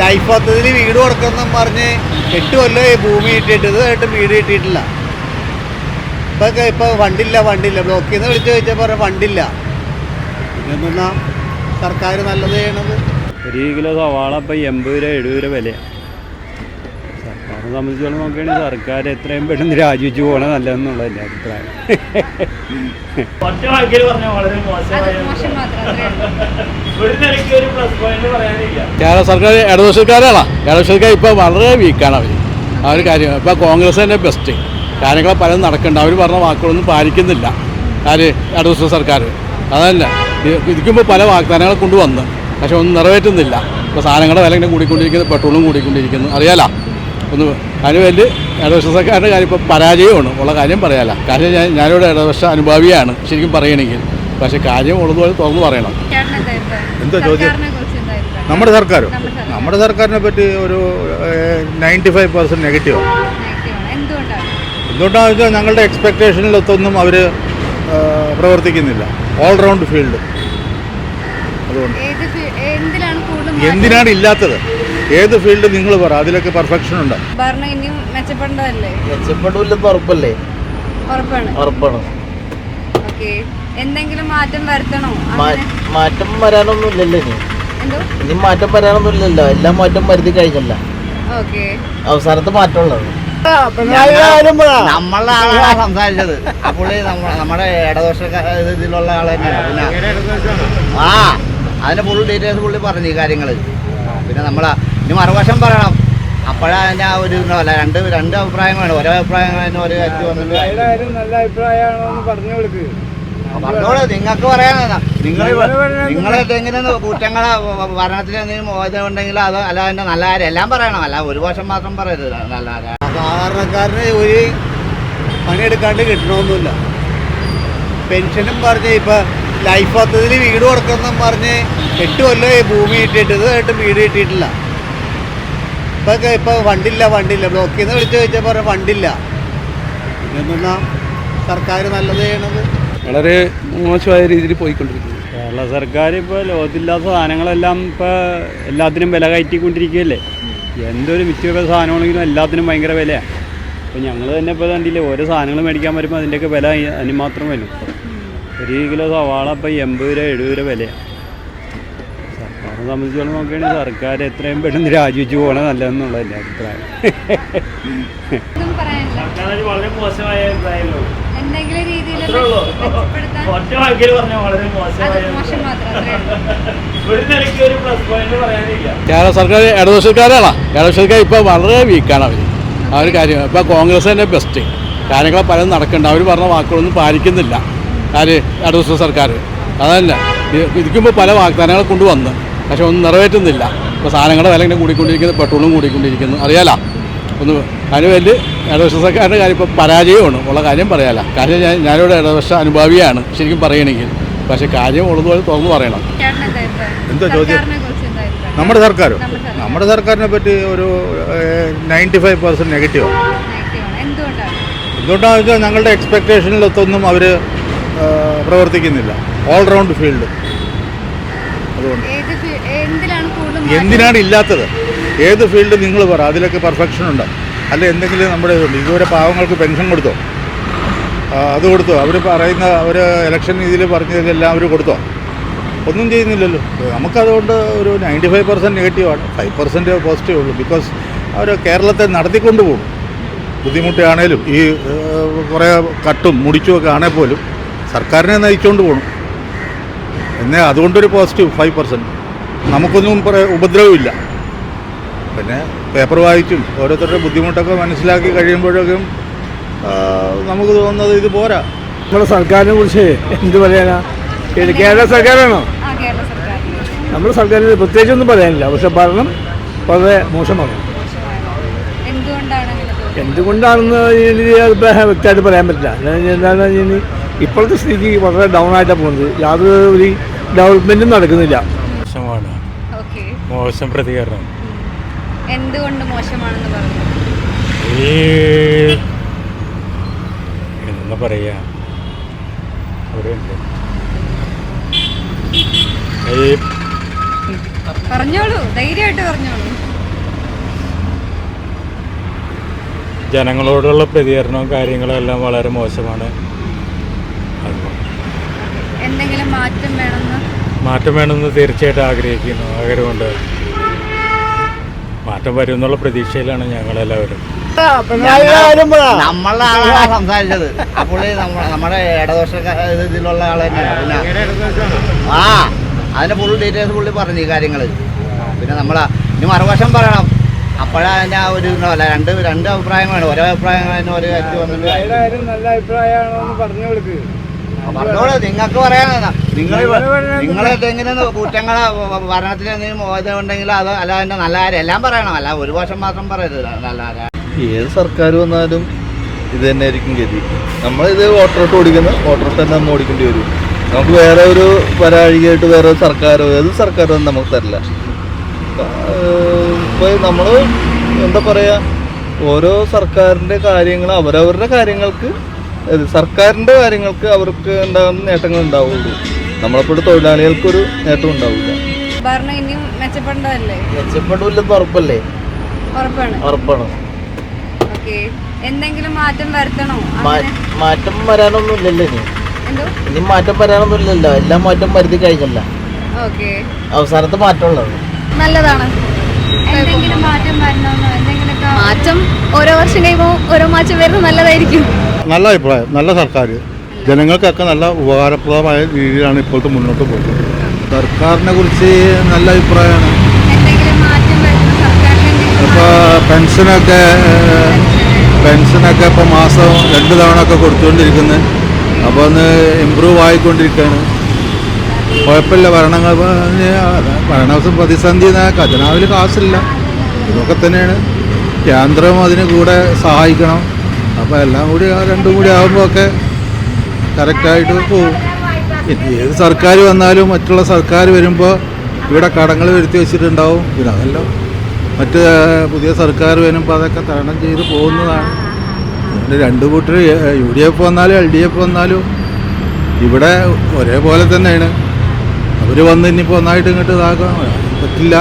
Life പദ്ധതിയിൽ വീട് കൊടുക്കണം പറഞ്ഞ് എട്ട് കൊല്ലമായി ഭൂമി കിട്ടിയിട്ട് ഇതായിട്ടും വീട് കിട്ടിയിട്ടില്ല. ഇപ്പൊ ഇപ്പൊ വണ്ടില്ല വണ്ടില്ല ബ്ലോക്കിൽ നിന്ന് വിളിച്ചു ചോദിച്ചാൽ പറഞ്ഞ വണ്ടില്ല സർക്കാർ നല്ലത് ചെയ്യണത്? ഒരു കിലോ സവാള ഇപ്പൊ എൺപത് രൂപ എഴുപത് രൂപ വിലയാണ് സർക്കാരിനെ സംബന്ധിച്ചോളം നോക്കുകയാണെങ്കിൽ സർക്കാർ എത്രയും പെട്ടെന്ന് രാജിവെച്ച് പോകണം നല്ലതെന്നുള്ള എന്റെ അഭിപ്രായം. ഒറ്റ വാക്കിൽ വളരെ മോശമായ മോശം മാത്രം ഒരു നിലയ്ക്ക് ഒരു പ്ലസ് പോയിന്റ് പറയാനില്ല. കേരള സർക്കാർ ഇടതുപക്ഷക്കാരാണ്. ഇടതുപക്ഷക്കാർ ഇപ്പോൾ വളരെ വീക്കാണ് അവർ ആ ഒരു കാര്യം. ഇപ്പോൾ കോൺഗ്രസ് തന്നെ ബെസ്റ്റ് കാര്യങ്ങൾ പലതും നടക്കുന്നുണ്ട്. അവർ പറഞ്ഞ വാക്കുകളൊന്നും പാലിക്കുന്നില്ല. ആര്? ഇടതുപക്ഷ സർക്കാർ. അതല്ല. ഇരിക്കുമ്പോൾ പല വാഗ്ദാനങ്ങൾ കൊണ്ടുവന്ന്. പക്ഷെ ഒന്നും നിറവേറ്റുന്നില്ല. ഇപ്പോൾ സാധനങ്ങളുടെ വില ഇങ്ങനെ കൂടിക്കൊണ്ടിരിക്കുന്നു. പെട്രോളും കൂടിക്കൊണ്ടിരിക്കുന്നു. അറിയാലോ? ഒന്ന് അതിന് വേണ്ടി ഇടതുപക്ഷ സർക്കാരിന്റെ കാര്യം ഇപ്പോൾ പരാജയമാണ്. ഉള്ള കാര്യം പറയാല കാര്യം ഞാൻ ഞാനിവിടെ ഇടതുപക്ഷ അനുഭാവിയാണ്. ശരിക്കും പറയണമെങ്കിൽ പക്ഷേ കാര്യം ഉള്ളതുപോലെ തുറന്നു പറയണം. എന്താ ചോദ്യം? നമ്മുടെ സർക്കാരോ? നമ്മുടെ സർക്കാർ. നമ്മുടെ സർക്കാരിനെ പറ്റി ഒരു നയന്റി ഫൈവ് പെർസെന്റ് നെഗറ്റീവാണ്. എന്തുകൊണ്ടാണ്? എന്തുകൊണ്ടാണെന്ന് വെച്ചാൽ ഞങ്ങളുടെ എക്സ്പെക്റ്റേഷനിലൊത്തൊന്നും അവർ പ്രവർത്തിക്കുന്നില്ല. ഓൾറൗണ്ട് ഫീൽഡ് അതുകൊണ്ട്? എന്തിനാണ് ഇല്ലാത്തത്? ഏത് ഫീൽഡ് നിങ്ങൾ പറ? അതിലൊക്കെ പെർഫെക്ഷൻ ഉണ്ട്? ഭരണം ഇനിയും മെച്ചപ്പെടേണ്ടതല്ലേ മെച്ചപ്പെടില്ലെന്ന് ഉറപ്പല്ലേ? ഉറപ്പാണ്. ഉറപ്പാണ്. ഓക്കെ. എന്തെങ്കിലും മാറ്റം വരുത്തണോ? മാറ്റം വരാനൊന്നുമില്ലല്ലോ ഇനി. എന്തോ? ഇനി മാറ്റം വരാനൊന്നുമില്ലല്ലോ. എല്ലാം മാറ്റം വരുത്തി കഴിഞ്ഞല്ല. ഓക്കെ. അവസാനത്തെ മാറ്റമുള്ളത്. നമ്മളുടെ ആളാണ് സംസാരിച്ചത്. നമ്മ- നമ്മുടെ ഇടദോഷ ഇതിലുള്ള ആളെ പിന്നെ ആ അതിന്റെ ഫുൾ ഡീറ്റെയിൽസ് പുള്ളി പറഞ്ഞു ഈ കാര്യങ്ങൾ പിന്നെ നമ്മൾ ഇനി മറുവശം പറയണം. അപ്പോഴാണ് അതിന്റെ ആ ഒരു ഇതുണ്ടാവില്ല രണ്ട് രണ്ട് അഭിപ്രായങ്ങളാണ് ഓരോ അഭിപ്രായങ്ങളും ഓരോ വ്യക്തി വന്നിട്ട് നല്ല അഭിപ്രായമാണോ പറഞ്ഞു പറഞ്ഞോളൂ. നിങ്ങൾക്ക് പറയാനാ. നിങ്ങൾ നിങ്ങൾ എന്തെങ്കിലും കുറ്റങ്ങളെ ഭരണത്തിൽ എന്തെങ്കിലും മോചനം അത് അല്ല എന്റെ നല്ല കാര്യം. എല്ലാം പറയണം. അല്ല ഒരു വർഷം മാത്രം പറയരുത്. നല്ല സാധാരണക്കാരന് ജോലി പണിയെടുക്കാണ്ട് കിട്ടണമെന്നില്ല പെൻഷനും പറഞ്ഞ് ഇപ്പൊ ലൈഫ് പദ്ധതിയിൽ വീട് കൊടുക്കണം പറഞ്ഞ് എട്ട് കൊല്ലം ഭൂമി കിട്ടിയിട്ട് ഇതായിട്ടും വീട് കിട്ടിയിട്ടില്ല. ഇപ്പൊ ഇപ്പൊ ഫണ്ടില്ല ഫണ്ടില്ല ബ്ലോക്കിൽ നിന്ന് വിളിച്ചു ചോദിച്ചാൽ പറഞ്ഞ ഫണ്ടില്ല പിന്നെന്താ സർക്കാർ നല്ലത് ചെയ്യണത്? വളരെ മോശമായ രീതിയിൽ പോയിക്കൊണ്ടിരിക്കുന്നു. കേരള സർക്കാർ ഇപ്പോൾ ലോകത്തില്ലാത്ത സാധനങ്ങളെല്ലാം ഇപ്പോൾ എല്ലാത്തിനും വില കയറ്റിക്കൊണ്ടിരിക്കുകയല്ലേ? എന്തൊരു മിക്ക സാധനമാണെങ്കിലും എല്ലാത്തിനും ഭയങ്കര വിലയാണ് അപ്പോൾ ഞങ്ങൾ തന്നെ ഇപ്പോൾ കണ്ടില്ലേ ഓരോ സാധനങ്ങൾ മേടിക്കാൻ വരുമ്പോൾ അതിന്റെയൊക്കെ വില അതിന് മാത്രം വരും. ഒരു കിലോ സവാള ഇപ്പോൾ എൺപത് രൂപ എഴുപത് രൂപ വിലയാണ് സർക്കാരിനെ സംബന്ധിച്ചോളം നോക്കുകയാണെങ്കിൽ സർക്കാർ എത്രയും പെട്ടെന്ന് രാജിവെച്ച് പോകണം നല്ലതെന്നുള്ള എന്റെ അഭിപ്രായം. വളരെ മോശമായ അഭിപ്രായമല്ലോ എന്തെങ്കിലും രീതിയിൽ ഒറ്റ വാക്കിൽ പറഞ്ഞാൽ വളരെ മോശമായ കേരള സർക്കാർ ഇടതുപക്ഷക്കാരാണ്. ഇടതുപക്ഷക്കാർ ഇപ്പോൾ വളരെ വീക്കാണ് അവർ ആ ഒരു കാര്യം. ഇപ്പോൾ കോൺഗ്രസ് തന്നെ ബെസ്റ്റ് കാര്യങ്ങൾ പലതും നടക്കുന്നുണ്ട്. അവർ പറഞ്ഞ വാക്കുകളൊന്നും പാലിക്കുന്നില്ല. ആര്? ഇടതുപക്ഷ സർക്കാർ അതല്ല. ഇരിക്കുമ്പോൾ പല വാഗ്ദാനങ്ങൾ കൊണ്ടുവന്ന്. പക്ഷെ ഒന്നും നിറവേറ്റുന്നില്ല. ഇപ്പോൾ സാധനങ്ങളുടെ വില ഇങ്ങനെ കൂടിക്കൊണ്ടിരിക്കുന്നു പെട്രോളും കൂടിക്കൊണ്ടിരിക്കുന്നു. അറിയാലോ? ഒന്ന് അതിന് വലിയ ഇടവശക്കാരുടെ കാര്യം ഇപ്പോൾ പരാജയമാണ്. ഉള്ള കാര്യം പറയാല. കാര്യം ഞാൻ ഞാനിവിടെ ഇടവശ അനുഭാവിയാണ് ശരിക്കും പറയണമെങ്കിൽ പക്ഷെ കാര്യം ഉള്ളതുപോലെ തുറന്നു പറയണം. എന്താ ചോദ്യം? നമ്മുടെ സർക്കാരോ? നമ്മുടെ സർക്കാർ. നമ്മുടെ സർക്കാരിനെ പറ്റി ഒരു നയന്റി ഫൈവ് പെർസെന്റ് നെഗറ്റീവാണ്. എന്തുകൊണ്ടാണ്? എന്തുകൊണ്ടാണെന്ന് വെച്ചാൽ ഞങ്ങളുടെ എക്സ്പെക്റ്റേഷനിലൊത്തൊന്നും അവർ പ്രവർത്തിക്കുന്നില്ല. ഓൾറൗണ്ട് ഫീൽഡ് അതുകൊണ്ട്? എന്തിനാണ് ഇല്ലാത്തത്? ഏത് ഫീൽഡ് നിങ്ങൾ പറ അതിലൊക്കെ പെർഫെക്ഷൻ ഉണ്ട്. അല്ല എന്തെങ്കിലും നമ്മുടെ ഇതുണ്ട് ഇതുവരെ പാവങ്ങൾക്ക് പെൻഷൻ കൊടുത്തോ? അത് കൊടുത്തോ? അവർ പറയുന്ന അവർ ഇലക്ഷൻ രീതിയിൽ പറഞ്ഞതിലെല്ലാം അവർ കൊടുത്തോ? ഒന്നും ചെയ്യുന്നില്ലല്ലോ. നമുക്കതുകൊണ്ട് ഒരു നയന്റി ഫൈവ് പെർസെന്റ് നെഗറ്റീവാണ് ഫൈവ് പെർസെന്റ് പോസിറ്റീവ് ഉള്ളൂ. ബിക്കോസ് അവർ കേരളത്തെ നടത്തിക്കൊണ്ട് പോകും. ബുദ്ധിമുട്ടാണേലും ഈ കുറേ കട്ടും മുടിച്ചുമൊക്കെ ആണേൽ പോലും സർക്കാരിനെ നയിച്ചുകൊണ്ട് പോകണം എന്നേ അതുകൊണ്ടൊരു പോസിറ്റീവ് ഫൈവ് പെർസെന്റ് നമുക്കൊന്നും കുറേ ഉപദ്രവമില്ല. പിന്നെ പേപ്പർ വായിച്ചും ഓരോരുത്തരുടെ ബുദ്ധിമുട്ടൊക്കെ മനസ്സിലാക്കി കഴിയുമ്പോഴൊക്കെ നമുക്ക് തോന്നുന്നത് ഇത് പോരാ. നമ്മുടെ സർക്കാരിനെ കുറിച്ച് എന്ത് പറയാനാ? കേരള സർക്കാരാണോ? ആ കേരള സർക്കാരിനെ നമ്മുടെ സർക്കാരിന് പ്രത്യേകിച്ചൊന്നും പറയാനില്ല. പക്ഷെ ഭരണം വളരെ മോശമാണ്. എന്തുകൊണ്ടാണെന്ന് എനിക്ക് അഭിപ്രായം വ്യക്തമായിട്ട് പറയാൻ പറ്റില്ല. എന്താണെന്ന് എന്താണെന്ന് വെച്ചാൽ ഇപ്പോഴത്തെ സ്ഥിതി വളരെ ഡൗൺ ആയിട്ടാണ് പോകുന്നത്. യാതൊരു ഡെവലപ്മെന്റും നടക്കുന്നില്ല. മോശമാണ്. മോശം പ്രതികരണം. എന്തുകൊണ്ട് മോശമാണെന്ന് പറഞ്ഞു? ഈ എന്താ പറയാ? പറഞ്ഞോളൂ ധൈര്യമായിട്ട് പറഞ്ഞോളൂ. ജനങ്ങളോടുള്ള പ്രതികരണവും കാര്യങ്ങളും എല്ലാം വളരെ മോശമാണ്. എന്തെങ്കിലും മാറ്റം വേണമെന്ന്? മാറ്റം വേണമെന്ന് തീർച്ചയായിട്ടും ആഗ്രഹിക്കുന്നു. ആഗ്രഹമുണ്ട്. മാറ്റം വരും എന്നുള്ള പ്രതീക്ഷയിലാണ് ഞങ്ങളെല്ലാവരും. നമ്മളുടെ ആളാണ് സംസാരിച്ചത്. നമ്മ- നമ്മുടെ ഇടദോഷ ഇതിലുള്ള ആൾ തന്നെയാണ് ആ അതിന്റെ ഫുൾ ഡീറ്റെയിൽസ് പുള്ളി പറഞ്ഞു ഈ കാര്യങ്ങൾ പിന്നെ നമ്മളാ ഇനി മറുവശം പറയണം. അപ്പോഴാ അതിന്റെ ആ ഒരു ഇതുണ്ടാവില്ല രണ്ട് രണ്ട് അഭിപ്രായങ്ങളാണ്. ഓരോ അഭിപ്രായങ്ങളും ഒരു കാര്യത്തിൽ വന്നിട്ട് നല്ല അഭിപ്രായമാണോ എന്ന് പറഞ്ഞു കൊടുക്ക്. പറഞ്ഞോളൂ നിങ്ങൾക്ക് പറയാനാ. നിങ്ങൾ നിങ്ങൾ എന്തെങ്കിലും കുറ്റങ്ങളെ ഭരണത്തിൽ എന്തെങ്കിലും മോചനം ഉണ്ടെങ്കിൽ അത് അല്ലാതെ നല്ല കാര്യം. എല്ലാം പറയണം. അല്ല ഒരു വർഷം മാത്രം പറയരുത്. നല്ല കാര്യം. ഏത് സർക്കാർ വന്നാലും ഇത് തന്നെ ആയിരിക്കും ഗതി. നമ്മളിത് വോട്ടറിട്ട് ഓടിക്കുന്ന. വോട്ടറിട്ട് തന്നെ നമ്മൾ ഓടിക്കേണ്ടി വരും. നമുക്ക് വേറെ ഒരു പരാഴികയായിട്ട് വേറെ ഒരു സർക്കാരോ ഏത് സർക്കാരോ ഒന്നും നമുക്ക് തരില്ല. ഇപ്പോൾ നമ്മൾ എന്താ പറയുക ഓരോ സർക്കാരിന്റെ കാര്യങ്ങൾ അവരവരുടെ കാര്യങ്ങൾക്ക് സർക്കാരിന്റെ കാര്യങ്ങൾക്ക് അവർക്ക് ഉണ്ടാകുന്ന നേട്ടങ്ങൾ ഉണ്ടാവുള്ളൂ. നമ്മളെപ്പോഴും തൊഴിലാളികൾക്കൊരു നേട്ടം ഉണ്ടാവില്ല. ഭരണം ഇനിയും മെച്ചപ്പെടേണ്ടതല്ലേ? മെച്ചപ്പെടില്ലെന്ന് ഉറപ്പല്ലേ? ഉറപ്പാണ്. ഉറപ്പാണ്. ഓക്കെ. എന്തെങ്കിലും മാറ്റം വരുത്തണോ? മാറ്റം വരാനൊന്നും ഇല്ലല്ലോ ഇനി. ഇനി മാറ്റം വരാനൊന്നും ഇല്ലല്ലോ. എല്ലാം മാറ്റം വരുത്തി കഴിഞ്ഞല്ല. ഓക്കെ. അവസാനത്തെ മാറ്റമുള്ളത്. നല്ലതാണ്. എന്തെങ്കിലും മാറ്റം വരണമെന്നോ എന്തെങ്കിലും മാറ്റം ഓരോ വർഷം കഴിയുമ്പോൾ ഓരോ മാറ്റം വരുന്നത് നല്ലതായിരിക്കും. നല്ല അഭിപ്രായം നല്ല സർക്കാർ ജനങ്ങൾക്കൊക്കെ നല്ല ഉപകാരപ്രദമായ രീതിയിലാണ് ഇപ്പോഴത്തെ മുന്നോട്ട് പോകുന്നത്. സർക്കാരിനെ കുറിച്ച് നല്ല അഭിപ്രായമാണ്. എന്തെങ്കിലും മാറ്റം വരുന്ന സർക്കാരിന് ഇപ്പോൾ പെൻഷനൊക്കെ പെൻഷനൊക്കെ. ഇപ്പോൾ മാസം രണ്ട് തവണ ഒക്കെ കൊടുത്തുകൊണ്ടിരിക്കുന്നത് അപ്പോൾ ഒന്ന് ഇമ്പ്രൂവ് ആയിക്കൊണ്ടിരിക്കുകയാണ് കുഴപ്പമില്ല ഭരണങ്ങൾ ഭരണ പ്രതിസന്ധി ഖജനാവിൽ കാശില്ല. ഇതൊക്കെ തന്നെയാണ്. കേന്ദ്രം അതിന് കൂടെ സഹായിക്കണം. അപ്പോൾ എല്ലാം കൂടി ആ രണ്ടും കൂടി ആകുമ്പോൾ ഒക്കെ കറക്റ്റായിട്ട് പോകും ഏത് സർക്കാർ വന്നാലും മറ്റുള്ള സർക്കാർ വരുമ്പോൾ ഇവിടെ കടങ്ങൾ വരുത്തി വെച്ചിട്ടുണ്ടാവും. പിന്നെ അതല്ല മറ്റ് പുതിയ സർക്കാർ വരുമ്പോൾ അതൊക്കെ തരണം ചെയ്ത് പോകുന്നതാണ്. അതുകൊണ്ട് രണ്ട് കൂട്ടർ യു ഡി എഫ് വന്നാലും എൽ ഡി എഫ് വന്നാലും ഇവിടെ ഒരേപോലെ തന്നെയാണ്. അവർ വന്ന് ഇനിയിപ്പോൾ ഒന്നായിട്ട് ഇങ്ങോട്ട് ഇതാക്കാൻ പറ്റില്ല.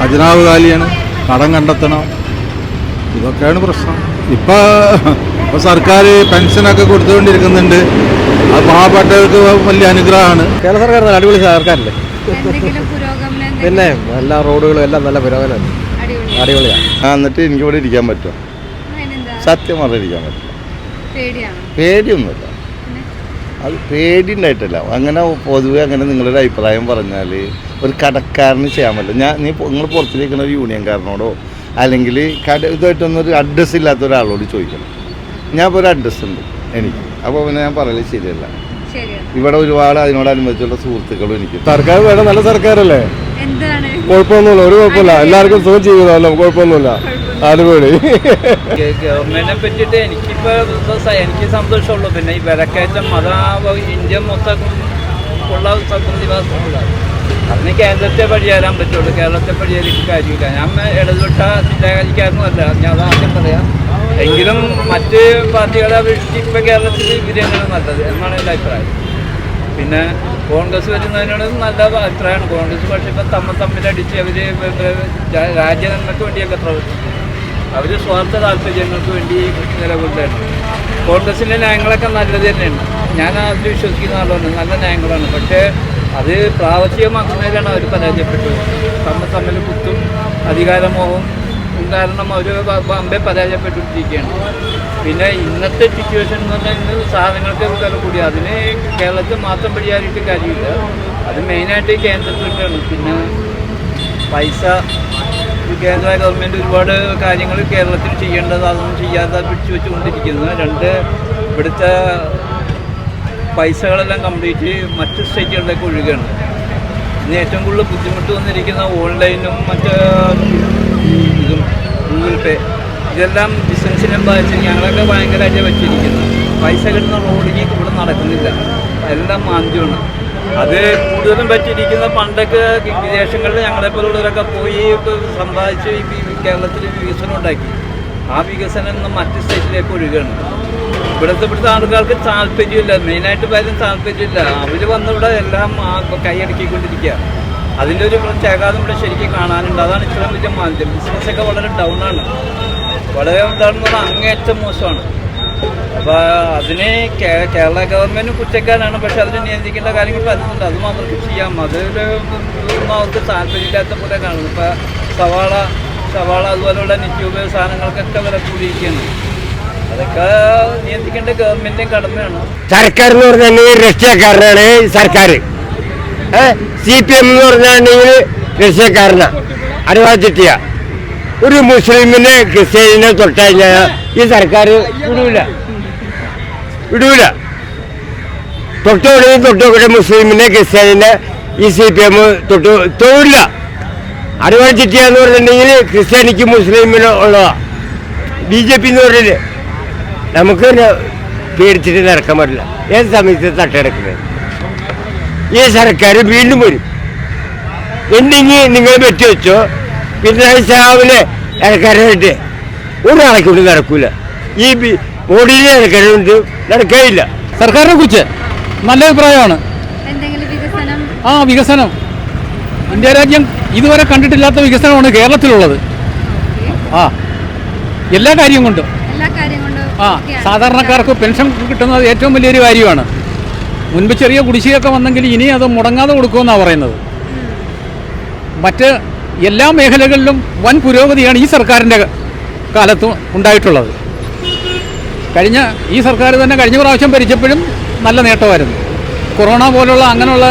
ഖജനാവ് കാലിയാണ്. കടം കണ്ടെത്തണം. ഇതൊക്കെയാണ് പ്രശ്നം. ഇപ്പോൾ ഇപ്പോൾ സർക്കാർ പെൻഷനൊക്കെ കൊടുത്തുകൊണ്ടിരിക്കുന്നുണ്ട്. അത് പാവപ്പെട്ടവർക്ക് വലിയ അനുഗ്രഹമാണ്. കേരള സർക്കാർ നല്ല അടിപൊളി സർക്കാരല്ലേ? പുരോഗമനം പിന്നെ എല്ലാ റോഡുകളും എല്ലാം നല്ല പുരോഗമനം അടിപൊളി. അടിപൊളിയാണ് ആ എന്നിട്ട് എനിക്ക് ഇവിടെ ഇരിക്കാൻ പറ്റും അതിനെന്താ? സത്യം പറഞ്ഞു ഇരിക്കാൻ പറ്റും പേടിയാണോ? പേടിയൊന്നുമില്ല. അത് പേടി ഉണ്ടായിട്ടില്ല അങ്ങനെ പൊതുവെ അങ്ങനെ നിങ്ങളൊരു അഭിപ്രായം പറഞ്ഞാൽ ഒരു കടക്കാരന് ചെയ്യാൻ പറ്റില്ല. ഞാൻ നീ നിങ്ങൾ പുറത്തിരിക്കുന്ന ഒരു യൂണിയൻകാരനോടോ അല്ലെങ്കിൽ കട ഇതായിട്ടൊന്നൊരു അഡ്രസ്സ് ഇല്ലാത്ത ഒരാളോട് ചോദിക്കണം. ഞാൻ ഇപ്പോൾ ഒരു അഡ്രസ്സ് ഉണ്ട് എനിക്ക്. അപ്പോൾ പിന്നെ ഞാൻ പറയൽ ശരിയല്ല. ഇവിടെ ഒരുപാട് അതിനോടനുബന്ധിച്ചുള്ള സുഹൃത്തുക്കളും എനിക്ക് സർക്കാർ വേണം നല്ല സർക്കാരല്ലേ? എന്താണ്? കുഴപ്പമൊന്നുമില്ല ഒരു കുഴപ്പമില്ല. എല്ലാവർക്കും സുഖം ചെയ്യുന്നതല്ലോ കുഴപ്പമൊന്നുമില്ല. അടിപൊളി ഗവൺമെന്റിനെ പറ്റിയിട്ട് എനിക്കിപ്പോ എനിക്ക് സന്തോഷമുള്ളൂ. പിന്നെ ഈ വിലക്കയറ്റം അതാ ഇന്ത്യ മൊത്തം ഉള്ള പ്രതിഭാസമുള്ള അതിന് കേന്ദ്രത്തെ പരിചാരാൻ പറ്റുള്ളൂ. കേരളത്തെ പരിചാരിക്ക് കാര്യമില്ല. ഞാൻ ഇടതുപക്ഷ ചിന്താഗതിക്കാരനുമല്ല ഞാൻ അതാദ്യം പറയാം. എങ്കിലും മറ്റ് പാർട്ടികളെ അപേക്ഷിച്ച് ഇപ്പൊ കേരളത്തിൽ വിജയങ്ങളും നല്ലത് എന്നാണ് എന്റെ അഭിപ്രായം. പിന്നെ കോൺഗ്രസ് വരുന്നതിനോട് നല്ല അഭിപ്രായമാണ്. കോൺഗ്രസ് പക്ഷേ ഇപ്പം തമ്മിൽ തമ്മിലടിച്ച് അവർ രാജ്യനന്മയ്ക്ക് വേണ്ടിയൊക്കെ പ്രവർത്തിക്കുന്നു അവർ സ്വാർത്ഥ താല്പര്യങ്ങൾക്ക് വേണ്ടി നിലകൊള്ളുകയാണ്. കോൺഗ്രസിന്റെ നയങ്ങളൊക്കെ നല്ലത് തന്നെയാണ്. ഞാൻ അതിൽ വിശ്വസിക്കുന്ന ആളാണ്. നല്ല നയങ്ങളാണ്. പക്ഷേ അത് പ്രാവർത്തികമാക്കുന്നതിലാണ് അവർ പരാജയപ്പെട്ടത്. തമ്മിൽ തമ്മിൽ കുത്തും അധികാരമോഹവും കാരണം അവർ അമ്പെ പരാജയപ്പെട്ടുകൊണ്ടിരിക്കുകയാണ്. പിന്നെ ഇന്നത്തെ സിറ്റുവേഷൻ എന്ന് പറഞ്ഞാൽ ഇന്ന് സാധനങ്ങൾക്ക് വില കൂടി. അതിന് കേരളത്തിൽ മാത്രം പരിഹാരിയിട്ട് കാര്യമില്ല. അത് മെയിനായിട്ട് കേന്ദ്രത്തിലാണ് പിന്നെ പൈസ കേന്ദ്ര ഗവൺമെന്റ് ഒരുപാട് കാര്യങ്ങൾ കേരളത്തിൽ ചെയ്യേണ്ടത് അതൊന്നും ചെയ്യാതെ പിടിച്ചു വെച്ചുകൊണ്ടിരിക്കുന്നത് രണ്ട് ഇവിടുത്തെ പൈസകളെല്ലാം കംപ്ലീറ്റ് മറ്റ് സ്റ്റേറ്റുകളിലേക്ക് ഒഴുകുകയാണ് ഇന്ന് ഏറ്റവും കൂടുതൽ ബുദ്ധിമുട്ട് വന്നിരിക്കുന്ന ഓൺലൈനും മറ്റ് ഇതും ഗൂഗിൾ പേ ഇതെല്ലാം ബിസിനസ്സിനെ ബാധിച്ച് ഞങ്ങളൊക്കെ ഭയങ്കരമായിട്ട് വെച്ചിരിക്കുന്നു. പൈസ കിട്ടുന്ന റോഡിലേക്ക് ഇവിടെ നടക്കുന്നില്ല. എല്ലാം മാന്ദ്യമാണ് അത് കൂടുതലും പറ്റിയിരിക്കുന്ന പണ്ടൊക്കെ വിദേശങ്ങളിൽ ഞങ്ങളെപ്പോലുള്ളവരൊക്കെ പോയി സമ്പാദിച്ച് കേരളത്തിൽ വികസനം ഉണ്ടാക്കി. ആ വികസനം മറ്റ് സ്റ്റേറ്റിലേക്ക് ഒഴുകുകയാണ് ഇവിടുത്തെ ഇവിടുത്തെ ആൾക്കാർക്ക് താല്പര്യമില്ല. മെയിനായിട്ട് പലരും താല്പര്യമില്ല. അവർ വന്നിവിടെ എല്ലാം കൈയടക്കിക്കൊണ്ടിരിക്കുക അതിന്റെ ഒരു പ്രത്യാഘാതം ഇവിടെ ശരിക്കും കാണാനുണ്ട്. അതാണ് ഇത്രയും വലിയ മാന്ദ്യം. ബിസിനസ്സൊക്കെ വളരെ ഡൗൺ ആണ്. വളരെ എന്താണെന്ന് പറഞ്ഞാൽ അങ്ങേറ്റം മോശമാണ്. അപ്പോൾ അതിന് കേരള ഗവൺമെന്റ് കുറ്റക്കാരാണ്. പക്ഷെ അതിനെ നിയന്ത്രിക്കേണ്ട കാര്യങ്ങൾ പറ്റുന്നുണ്ട് അത് മാത്രം ചെയ്യാം. അതൊരു അവർക്ക് താല്പര്യമില്ലാത്ത പോലെ കാണുന്നു. ഇപ്പോൾ സവാള സവാള അതുപോലെയുള്ള നിത്യോപയോഗ സാധനങ്ങൾക്കൊക്കെ വില കൂടിയിരിക്കുകയാണ്. സർക്കാർ എന്ന് പറഞ്ഞാൽ രക്ഷക്കാരനാണ് സർക്കാർ സി പി എം എന്ന് പറഞ്ഞിട്ടുണ്ടെങ്കിൽ അനുവാദ ചിട്ടിയ. ഒരു മുസ്ലിമിനെ ക്രിസ്ത്യാനിനെ തൊട്ട് ഈ സർക്കാർ വിടൂല. വിടൂല. തൊട്ടോടെയും തൊട്ടോടെ മുസ്ലിമിനെ ക്രിസ്ത്യാനിനെ ഈ സി പി എം തൊട്ട് തൊഴില്ല അനുവാദിച്ചിട്ടിയ എന്ന് പറഞ്ഞിട്ടുണ്ടെങ്കിൽ ക്രിസ്ത്യാനിക്കും മുസ്ലിമിനും ഉള്ളതാ. ബി ജെ പി എന്ന് പറഞ്ഞില്ലേ? നമുക്ക് തന്നെ പേടിച്ചിട്ട് നടക്കാൻ പറ്റില്ല. ഏത് സമയത്ത് തട്ടിടക്കുന്നത് ഈ സർക്കാർ വീണ്ടും വരും. എന്നിങ്ങി നിങ്ങൾ വെട്ടി വെച്ചോ? പിന്നെ സാവിനെ ഇടക്കാരായിട്ട് ഒരു നടക്കൊണ്ട് നടക്കൂല. ഈ മോഡിനെ ഇറക്കാനുണ്ട് നടക്കുകയില്ല സർക്കാരിനെ കുറിച്ച് നല്ല അഭിപ്രായമാണ്. എന്തെങ്കിലും വികസനം? ആ വികസനം. ഇന്ത്യ രാജ്യം ഇതുവരെ കണ്ടിട്ടില്ലാത്ത വികസനമാണ് കേരളത്തിലുള്ളത്. ആ എല്ലാ കാര്യം കൊണ്ടും. എല്ലാ കാര്യം കൊണ്ടും ആ സാധാരണക്കാർക്ക് പെൻഷൻ കിട്ടുന്നത് ഏറ്റവും വലിയൊരു കാര്യമാണ്. മുൻപ് ചെറിയ കുടിശ്ശികയൊക്കെ വന്നെങ്കിൽ ഇനി അത് മുടങ്ങാതെ കൊടുക്കുമെന്നാണ് പറയുന്നത്. മറ്റ് എല്ലാ മേഖലകളിലും വൻ പുരോഗതിയാണ് ഈ സർക്കാരിന്റെ കാലത്ത് ഉണ്ടായിട്ടുള്ളത്. കഴിഞ്ഞ ഈ സർക്കാർ തന്നെ കഴിഞ്ഞ പ്രാവശ്യം ഭരിച്ചപ്പോഴും നല്ല നേട്ടമായിരുന്നു. കൊറോണ പോലുള്ള അങ്ങനെയുള്ള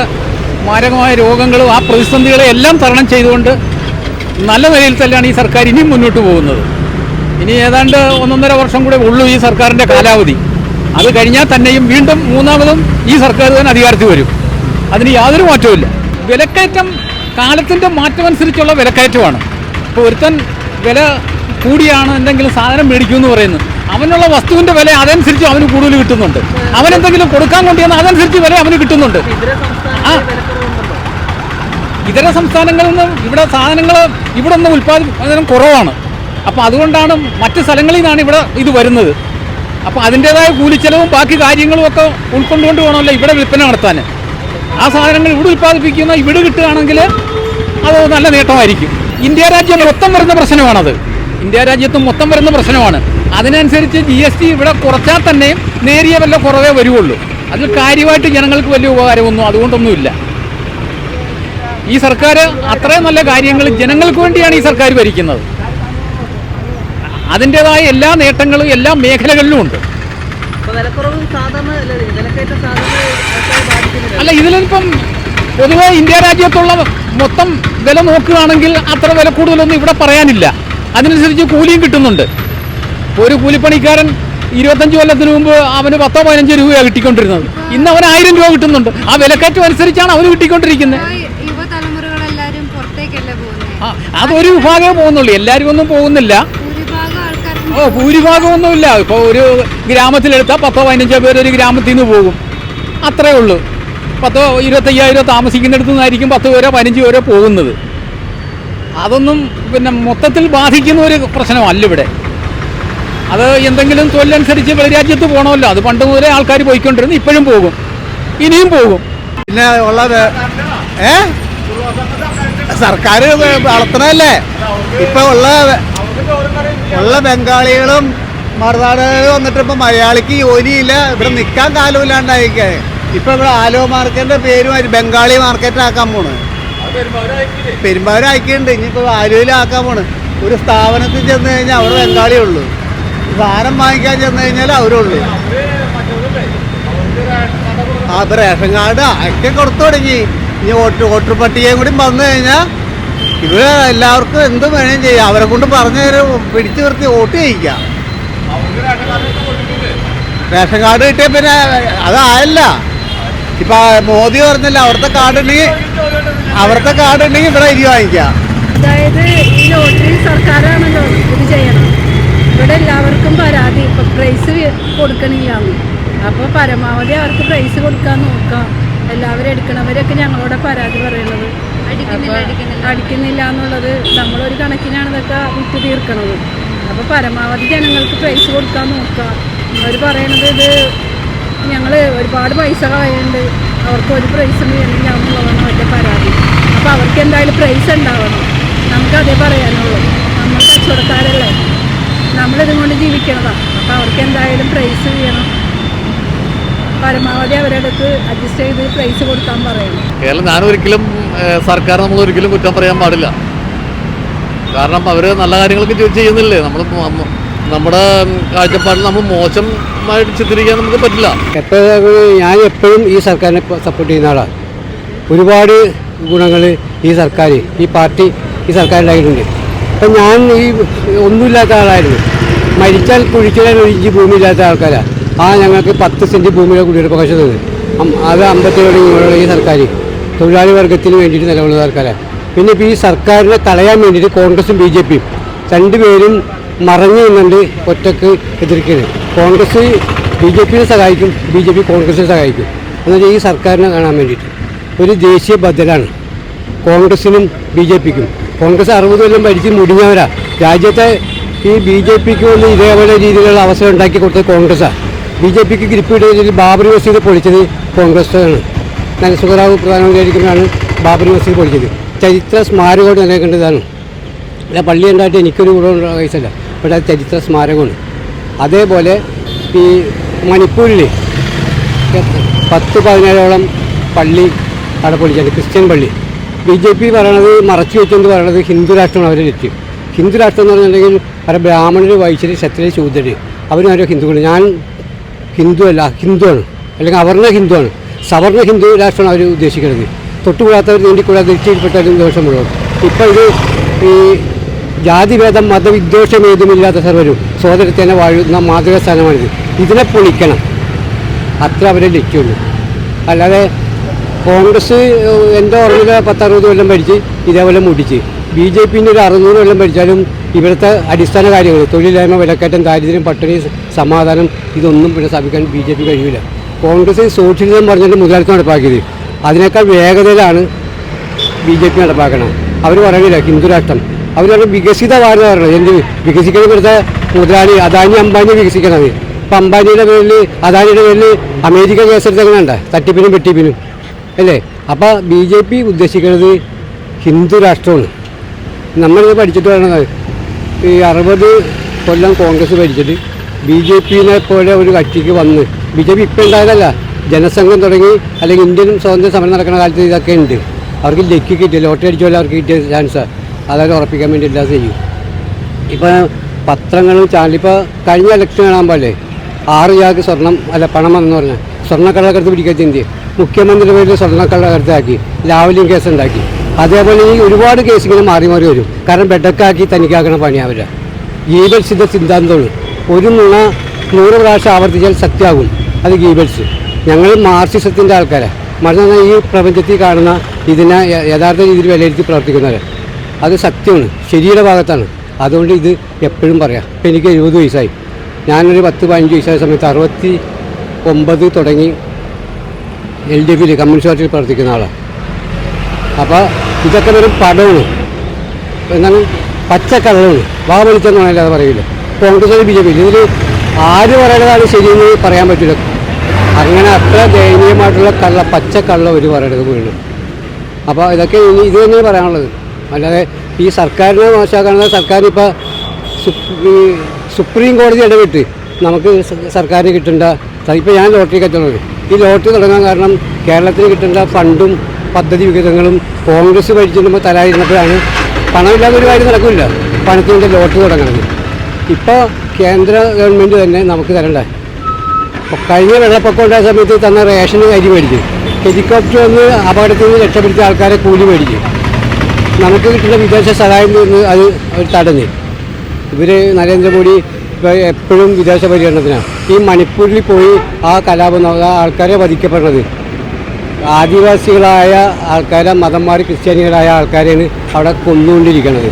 മാരകമായ രോഗങ്ങളും ആ പ്രതിസന്ധികളെ എല്ലാം തരണം ചെയ്തുകൊണ്ട് നല്ല നിലയിൽ തന്നെയാണ് ഈ സർക്കാർ ഇനിയും മുന്നോട്ട് പോകുന്നത്. ഇനി ഏതാണ്ട് ഒന്നൊന്നര വർഷം കൂടെ ഉള്ളൂ ഈ സർക്കാരിന്റെ കാലാവധി. അത് കഴിഞ്ഞാൽ തന്നെയും വീണ്ടും മൂന്നാമതും ഈ സർക്കാർ തന്നെ അധികാരത്തിൽ വരും. അതിന് യാതൊരു മാറ്റവുമില്ല വിലക്കയറ്റം കാലത്തിന്റെ മാറ്റമനുസരിച്ചുള്ള വിലക്കയറ്റമാണ്. ഇപ്പോൾ ഒരുത്തൻ വില കൂടിയാണ് എന്തെങ്കിലും സാധനം മേടിക്കുമെന്ന് പറയുന്നത്. അവനുള്ള വസ്തുവിന്റെ വില അതനുസരിച്ച് അവന് കൂടുതൽ കിട്ടുന്നുണ്ട്. അവൻ എന്തെങ്കിലും കൊടുക്കാൻ കൊണ്ടുവന്ന അതനുസരിച്ച് വില അവന് കിട്ടുന്നുണ്ട്. ആ. ഇതര സംസ്ഥാനങ്ങളിൽ നിന്ന് ഇവിടെ സാധനങ്ങൾ ഇവിടെ നിന്ന് ഉൽപ്പാദനം കുറവാണ്. അപ്പോൾ അതുകൊണ്ടാണ് മറ്റ് സ്ഥലങ്ങളിൽ നിന്നാണ് ഇവിടെ ഇത് വരുന്നത്. അപ്പോൾ അതിന്റേതായ കൂലിച്ചെലവും ബാക്കി കാര്യങ്ങളും ഒക്കെ ഉൾക്കൊണ്ടുകൊണ്ട് വേണമല്ലോ ഇവിടെ വിൽപ്പന നടത്താൻ. ആ സാധനങ്ങൾ ഇവിടെ ഉൽപ്പാദിപ്പിക്കുന്ന ഇവിടെ കിട്ടുകയാണെങ്കിൽ അത് നല്ല നേട്ടമായിരിക്കും. ഇന്ത്യ രാജ്യം മൊത്തം വരുന്ന പ്രശ്നമാണത്. ഇന്ത്യ രാജ്യത്ത് മൊത്തം വരുന്ന പ്രശ്നമാണ്. അതിനനുസരിച്ച് ജി എസ് ടി ഇവിടെ കുറച്ചാൽ തന്നെയും നേരിയ വല്ല കുറവേ വരുള്ളൂ അതിൽ കാര്യമായിട്ട് ജനങ്ങൾക്ക് വലിയ ഉപകാരമൊന്നും അതുകൊണ്ടൊന്നുമില്ല. ഈ സർക്കാർ അത്രയും നല്ല കാര്യങ്ങൾ ജനങ്ങൾക്ക് വേണ്ടിയാണ് ഈ സർക്കാർ ഭരിക്കുന്നത്. അതിന്റെതായ എല്ലാ നേട്ടങ്ങളും എല്ലാ മേഖലകളിലും ഉണ്ട്. അല്ല ഇതിലിപ്പം പൊതുവെ ഇന്ത്യ രാജ്യത്തുള്ള മൊത്തം വില നോക്കുകയാണെങ്കിൽ അത്ര വില കൂടുതലൊന്നും ഇവിടെ പറയാനില്ല. അതിനനുസരിച്ച് കൂലിയും കിട്ടുന്നുണ്ട്. ഒരു കൂലിപ്പണിക്കാരൻ ഇരുപത്തഞ്ച് കൊല്ലത്തിന് മുമ്പ് അവന് പത്തോ പതിനഞ്ചോ രൂപയാണ് കിട്ടിക്കൊണ്ടിരുന്നത്. ഇന്ന് അവന് ആയിരം രൂപ കിട്ടുന്നുണ്ട്. ആ വിലക്കയറ്റം അനുസരിച്ചാണ് അവന് കിട്ടിക്കൊണ്ടിരിക്കുന്നത്. അതൊരു വിഭാഗമേ പോകുന്നുള്ളൂ. എല്ലാവരും ഒന്നും പോകുന്നില്ല. ഓ ഭൂരിഭാഗമൊന്നുമില്ല. ഇപ്പോൾ ഒരു ഗ്രാമത്തിലെടുത്താൽ പത്തോ പതിനഞ്ചോ പേര് ഒരു ഗ്രാമത്തിൽ നിന്ന് പോകും. അത്രേ ഉള്ളൂ. പത്തോ ഇരുപത്തയ്യായിരോ താമസിക്കുന്നിടത്തു നിന്നായിരിക്കും പത്ത് പേരോ പതിനഞ്ച് പേരോ പോകുന്നത്. അതൊന്നും പിന്നെ മൊത്തത്തിൽ ബാധിക്കുന്ന ഒരു പ്രശ്നമല്ല ഇവിടെ. അത് എന്തെങ്കിലും തൊഴിലനുസരിച്ച് വെളിരാജ്യത്ത് പോകണമല്ലോ അത് പണ്ട് മുതലേ ആൾക്കാർ പോയിക്കൊണ്ടിരുന്നു ഇപ്പോഴും പോകും. ഇനിയും പോകും. പിന്നെ ഉള്ളത് ഏ? സർക്കാർ വളർത്തണല്ലേ ഇപ്പൊ ഉള്ള ഉള്ള ബംഗാളികളും മറുനാടുകളും വന്നിട്ട് ഇപ്പൊ മലയാളിക്ക് ജോലിയില്ല. ഇവിടെ നിൽക്കാൻ കാലമില്ലാണ്ടായിക്കേ. ഇപ്പൊ ഇവിടെ ആലോ മാർക്കറ്റിന്റെ പേരും ബംഗാളി മാർക്കറ്റ് ആക്കാൻ പോണ്. പെരുമ്പാവൂർ ആക്കിയിട്ടുണ്ട് ഇനിയിപ്പോ ആക്കാൻ പോണ്. ഒരു സ്ഥാപനത്തിൽ ചെന്ന് കഴിഞ്ഞാൽ അവിടെ ബംഗാളിയേ ഉള്ളൂ. സാധനം വാങ്ങിക്കാൻ ചെന്ന് കഴിഞ്ഞാൽ അവരുള്ളൂ ആ ഇപ്പൊ റേഷൻ കാർഡ് ഒക്കെ കൊടുത്തു തുടങ്ങി. ഇനി വോട്ട് വോട്ടർ പട്ടികയും കൂടി വന്നു കഴിഞ്ഞാൽ ഇവിടെ എല്ലാവർക്കും എന്ത് വേണേലും ചെയ്യാം. അവരെ കൊണ്ട് പറഞ്ഞു പിടിച്ചു നിർത്തി വോട്ട് ചെയ്യിക്കാം. റേഷൻ കാർഡ് കിട്ടിയ പിന്നെ അതായല്ല. ഇപ്പൊ മോദി പറഞ്ഞില്ല അവിടുത്തെ കാർഡ് ഉണ്ടെങ്കിൽ അവിടുത്തെ കാർഡ് ഉണ്ടെങ്കിൽ ഇവിടെ ഇരി വാങ്ങിക്കാം. അതായത് ഈ ലോട്ടറി സർക്കാരാണല്ലോ ഇത് ചെയ്യണം ഇവിടെ എല്ലാവർക്കും പരാതി. ഇപ്പൊ പ്രൈസ് കൊടുക്കണില്ല അപ്പോൾ പരമാവധി അവർക്ക് പ്രൈസ് കൊടുക്കാൻ നോക്കാം. എല്ലാവരും എടുക്കണവരൊക്കെ ഞങ്ങളോട് പരാതി പറയണത് അടിക്കുന്നില്ല, എന്നുള്ളത് നമ്മളൊരു കണക്കിനാണ് ഇതൊക്കെ വിറ്റ് തീർക്കണത് അപ്പോൾ പരമാവധി ജനങ്ങൾക്ക് പൈസ കൊടുക്കാൻ നോക്കാം അവർ പറയണത് ഇത് ഞങ്ങൾ ഒരുപാട് പൈസ കളയുന്നുണ്ട് അവർക്ക് ഒരു പ്രൈസ് ചെയ്യുന്നില്ല എന്നുള്ളതാണ് അവരുടെ പരാതി. അപ്പോൾ അവർക്ക് എന്തായാലും പ്രൈസ് ഉണ്ടാവണം. നമുക്കതേ പറയാനുള്ളൂ. നമ്മൾ കച്ചവടക്കാരല്ലേ. നമ്മളിതും കൊണ്ട് ജീവിക്കണതാണ് അപ്പോൾ അവർക്ക് എന്തായാലും പ്രൈസ് ചെയ്യണം പരമാവധി അവരടുത്ത് അഡ്ജസ്റ്റ് ചെയ്ത് പ്രൈസ് കൊടുക്കാൻ പറയണം. കേരളം ഞാനൊരിക്കലും സർക്കാർ നമ്മൾ ഒരിക്കലും കുറ്റം പറയാൻ പാടില്ല. കാരണം അവർ നല്ല കാര്യങ്ങളൊക്കെ ചെയ്- ചെയ്യുന്നില്ലേ? നമ്മൾ നമ്മുടെ കാഴ്ചപ്പാടിൽ നമ്മൾ മോശമായിട്ട് ചിത്രീകരിക്കാൻ നമുക്ക് പറ്റില്ല. എപ്പോഴും ഞാൻ എപ്പോഴും ഈ സർക്കാരിനെ സപ്പോർട്ട് ചെയ്യുന്ന ആളാണ്. ഒരുപാട് ഗുണങ്ങൾ ഈ സർക്കാർ ഈ പാർട്ടി ഈ സർക്കാരിലായിട്ടുണ്ട് അപ്പം ഞാൻ ഈ ഒന്നുമില്ലാത്ത ആളായിരുന്നു. മരിച്ചാൽ കുഴിച്ചാൽ ഒഴിഞ്ഞ് ഭൂമിയില്ലാത്ത ആൾക്കാരാണ് ആ ഞങ്ങൾക്ക് പത്ത് സെന്റ് ഭൂമിയുടെ കുടിയുറപ്പവകാശം തന്നു അം- അത് അമ്പത്തേഴ് ഇങ്ങനെയുള്ള ഈ സർക്കാർ തൊഴിലാളി വർഗത്തിന് വേണ്ടിയിട്ട് നിലകൊള്ളുന്ന സർക്കാരാണ് പിന്നെ ഇപ്പോൾ ഈ സർക്കാരിനെ തടയാൻ വേണ്ടിയിട്ട് കോൺഗ്രസും ബി ജെ പിയും രണ്ടുപേരും മറഞ്ഞു നിന്നുണ്ട് ഒറ്റയ്ക്ക് എതിർക്കുന്നത് കോൺഗ്രസ് ബി ജെ പിയെ സഹായിക്കും ബി ജെ പി കോൺഗ്രസിനെ സഹായിക്കും. എന്നുവെച്ചാൽ ഈ സർക്കാരിനെ കാണാൻ വേണ്ടിയിട്ട്. ഒരു ദേശീയ ബദ്ധരാണ് കോൺഗ്രസിനും ബി ജെ പിക്കും. കോൺഗ്രസ് അറുപത് കൊല്ലം ഭരിച്ച് മുടിഞ്ഞവരാണ് രാജ്യത്തെ ഈ ബി ജെ പിക്ക് ഒന്ന് ഇതേപോലെ രീതിയിലുള്ള അവസരം ഉണ്ടാക്കി കൊടുത്തത് കോൺഗ്രസ്സാണ് ബി ജെ പിക്ക് ഗ്രിപ്പ് ഇടുന്നതിൽ ബാബറി മസീദ് പൊളിച്ചത് കോൺഗ്രസ്സാണ് നരസുഖറാവു പ്രധാനമന്ത്രിയായിരിക്കുമ്പോഴാണ് ബാബറി മസീദ് പൊളിച്ചത്. ചരിത്ര സ്മാരകം നിലനിൽക്കേണ്ടതാണ് അല്ല പള്ളി ഉണ്ടായിട്ട് എനിക്കൊരു കൂടെ വയസ്സല്ല പക്ഷേ അത് ചരിത്ര സ്മാരകമാണ്. അതേപോലെ ഈ മണിപ്പൂരിൽ പത്ത് പതിനേഴോളം പള്ളി അവിടെ പൊളിച്ചിട്ടുണ്ട് ക്രിസ്ത്യൻ പള്ളി. ബി ജെ പി പറയണത് മറച്ചു വെച്ചുകൊണ്ട് പറയണത് ഹിന്ദു രാഷ്ട്രമാണ് അവരെ ലക്ഷ്യം. ഹിന്ദു രാഷ്ട്രം എന്ന് പറഞ്ഞിട്ടുണ്ടെങ്കിൽ അവരെ ബ്രാഹ്മണർ വൈശ്യർ ക്ഷത്രിയ ശൂദ്രർ അവരും ഓരോ ഹിന്ദുക്കൾ ഞാൻ ഹിന്ദു അല്ല ഹിന്ദുവാണ്. അല്ലെങ്കിൽ അവർണ ഹിന്ദുവാണ്. സവർണ ഹിന്ദു രാഷ്ട്രമാണ് അവർ ഉദ്ദേശിക്കുന്നത്. തൊട്ടുകൂടാത്തവർ നീണ്ടിക്കൂടാതെ തിരിച്ചിൽപ്പെട്ടാലും ദോഷമുള്ളൂ ഇപ്പോൾ ഇത് ഈ ജാതിഭേദം മതവിദ്വേഷം ഏതുമില്ലാത്ത സർവരും സോദരത്തേനെ വാഴുന്ന മാതൃക സ്ഥാനമാണിത് ഇതിനെ പൊളിക്കണം. അത്ര അവരെ ലക്ഷ്യമുള്ളൂ. അല്ലാതെ കോൺഗ്രസ് എന്റെ ഓർമ്മയിൽ പത്തറുപത് കൊല്ലം ഭരിച്ച് ഇതേപോലെ മുടിച്ച് ബി ജെ പിന്നെ ഒരു അറുന്നൂറ് കൊല്ലം ഭരിച്ചാലും ഇവിടുത്തെ അടിസ്ഥാന കാര്യങ്ങൾ തൊഴിലില്ലായ്മ വിലക്കയറ്റം ദാരിദ്ര്യം പട്ടിണി സമാധാനം ഇതൊന്നും പിന്നെ സ്ഥാപിക്കാൻ ബി ജെ പി കഴിയില്ല കോൺഗ്രസ് സോഷ്യലിസം പറഞ്ഞിട്ട് മുതലാളിത്തം നടപ്പാക്കിയത്. അതിനേക്കാൾ വേഗതയിലാണ് ബി ജെ പി നടപ്പാക്കണം അവർ പറയുന്നില്ല ഹിന്ദു രാഷ്ട്രം. അവർ പറഞ്ഞ വികസിത ഭാരതം പറയണത് എന്ത് വികസിക്കണം ഇവിടുത്തെ മുതലാളി അദാനി അംബാനി വികസിക്കണത്. ഇപ്പം അംബാനിയുടെ പേരിൽ അദാനിയുടെ പേരിൽ അമേരിക്ക കേസെടുത്തങ്ങനെയുണ്ട് തട്ടിപ്പിനും വെട്ടിപ്പിനും. അല്ലേ? അപ്പോൾ ബി ജെ പി ഉദ്ദേശിക്കുന്നത് ഹിന്ദു രാഷ്ട്രമാണ്. നമ്മളിത് പഠിച്ചിട്ട് പറയണത് ഈ അറുപത് കൊല്ലം കോൺഗ്രസ് ഭരിച്ചിട്ട് ബി ജെ പിനെ പോലെ ഒരു കക്ഷിക്ക് വന്ന് ബി ജെ പി ഇപ്പം ഉണ്ടായതല്ല ജനസംഘം തുടങ്ങി അല്ലെങ്കിൽ ഇന്ത്യൻ സ്വാതന്ത്ര്യ സമരം നടക്കുന്ന കാലത്ത് ഇതൊക്കെ ഉണ്ട്. അവർക്ക് ലക്കി കിട്ടിയ ലോട്ടറി അടിച്ച പോലെ അവർക്ക് കിട്ടിയ ചാൻസ് അതായത് ഉറപ്പിക്കാൻ വേണ്ടി എല്ലാം ചെയ്യും. ഇപ്പോൾ പത്രങ്ങളും ചാനൽ ഇപ്പോൾ കഴിഞ്ഞ ഇലക്ഷൻ കാണാൻ ആറ് ചാക്ക് സ്വർണം അല്ല പണം വന്നെന്ന് പറഞ്ഞാൽ സ്വർണക്കള്ളക്കടത്ത് പിടിക്കാത്ത ഇന്ത്യ മുഖ്യമന്ത്രിയുടെ പേരിൽ സ്വർണക്കള്ളക്കടത്താക്കി ലാവലിംഗ് കേസ് ഉണ്ടാക്കി അതേപോലെ ഈ ഒരുപാട് കേസ് ഇങ്ങനെ മാറി മാറി വരും. കാരണം ബെഡക്കാക്കി തനിക്കാക്കണ പണിയാവില്ല. അവരെ സിദ്ധ സിദ്ധാന്തമാണ്. ഒരു നുണ നൂറ് പ്രാവശ്യം ആവർത്തിച്ചാൽ സത്യമാകും. അത് ഗീബൽസ്. ഞങ്ങൾ മാർസിസത്തിന്റെ ആൾക്കാരാണ് മറിച്ച് ഈ പ്രപഞ്ചത്തിൽ കാണുന്ന ഇതിനെ യഥാർത്ഥ രീതിയിൽ വിലയിരുത്തി പ്രവർത്തിക്കുന്നവരെ. അത് സത്യമാണ്. ശരിയുടെ ഭാഗത്താണ്. അതുകൊണ്ട് ഇത് എപ്പോഴും പറയാം. ഇപ്പം എനിക്ക് എഴുപത് വയസ്സായി. ഞാനൊരു പത്ത് പതിനഞ്ച് വയസ്സായ സമയത്ത് അറുപത്തി ഒമ്പത് തുടങ്ങി എൽ ഡി എഫിൽ കമ്മ്യൂണിസ്റ്റ് പാർട്ടിയിൽ പ്രവർത്തിക്കുന്ന ആളാണ് അപ്പോൾ ഇതൊക്കെ ഒരു പടവ് എന്താണ്? പച്ചക്കള്ളമാണ് വാ വിളിച്ചെന്ന് അത് പറയില്ല? Congress B J P. ഇതിൽ ആര് പറയണതാണ് ശരിയെന്ന് പറയാൻ പറ്റില്ല അങ്ങനെ അത്ര ദയനീയമായിട്ടുള്ള കള്ള പച്ചക്കള്ള ഒരു പറയണത് വീണ്ടും. അപ്പോൾ ഇതൊക്കെ ഇനി ഇത് തന്നെ പറയാനുള്ളത്. അല്ലാതെ ഈ സർക്കാരിനെ മോശമാക്കാനുള്ള സർക്കാർ ഇപ്പോൾ സുപ്രീം കോടതി ഇടപെട്ട് നമുക്ക് സർക്കാരിന് കിട്ടേണ്ട ഇപ്പോൾ ഞാൻ ലോട്ടറി കച്ചവടം ഈ ലോട്ടറി തുടങ്ങാൻ കാരണം കേരളത്തിന് കിട്ടേണ്ട ഫണ്ടും പദ്ധതി വിഹിതങ്ങളും കോൺഗ്രസ് ഭരിച്ചിരുമ്പോൾ തരാതിരുന്നപ്പോഴാണ് പണമില്ലാതെ ഒരു കാര്യം നടക്കില്ല. പണത്തിന്റെ ലോട്ട് തുടങ്ങുന്നത് ഇപ്പോൾ കേന്ദ്ര ഗവൺമെന്റ് തന്നെ നമുക്ക് തരണ്ടേ. കഴിഞ്ഞ വെള്ളപ്പൊക്കം ഉണ്ടായ സമയത്ത് തന്ന റേഷൻ അരി മേടിക്കും ഹെലികോപ്റ്റർ വന്ന് അപകടത്തിൽ നിന്ന് രക്ഷപ്പെടുത്തിയ ആൾക്കാരെ കൂലി മേടിക്കും നമുക്ക് കിട്ടുന്ന വിദേശ സഹായം നിന്ന് അത് അവർ തടഞ്ഞ്. ഇവർ നരേന്ദ്രമോദി എപ്പോഴും വിദേശ പര്യടനത്തിനാണ്. ഈ മണിപ്പൂരിൽ പോയി ആ കലാപം ആൾക്കാരെ വധിക്കപ്പെടുന്നത്. ആദിവാസികളായ ആൾക്കാരെ മതം മാറി ക്രിസ്ത്യാനികളായ ആൾക്കാരെയാണ് അവിടെ കൊന്നുകൊണ്ടിരിക്കുന്നത്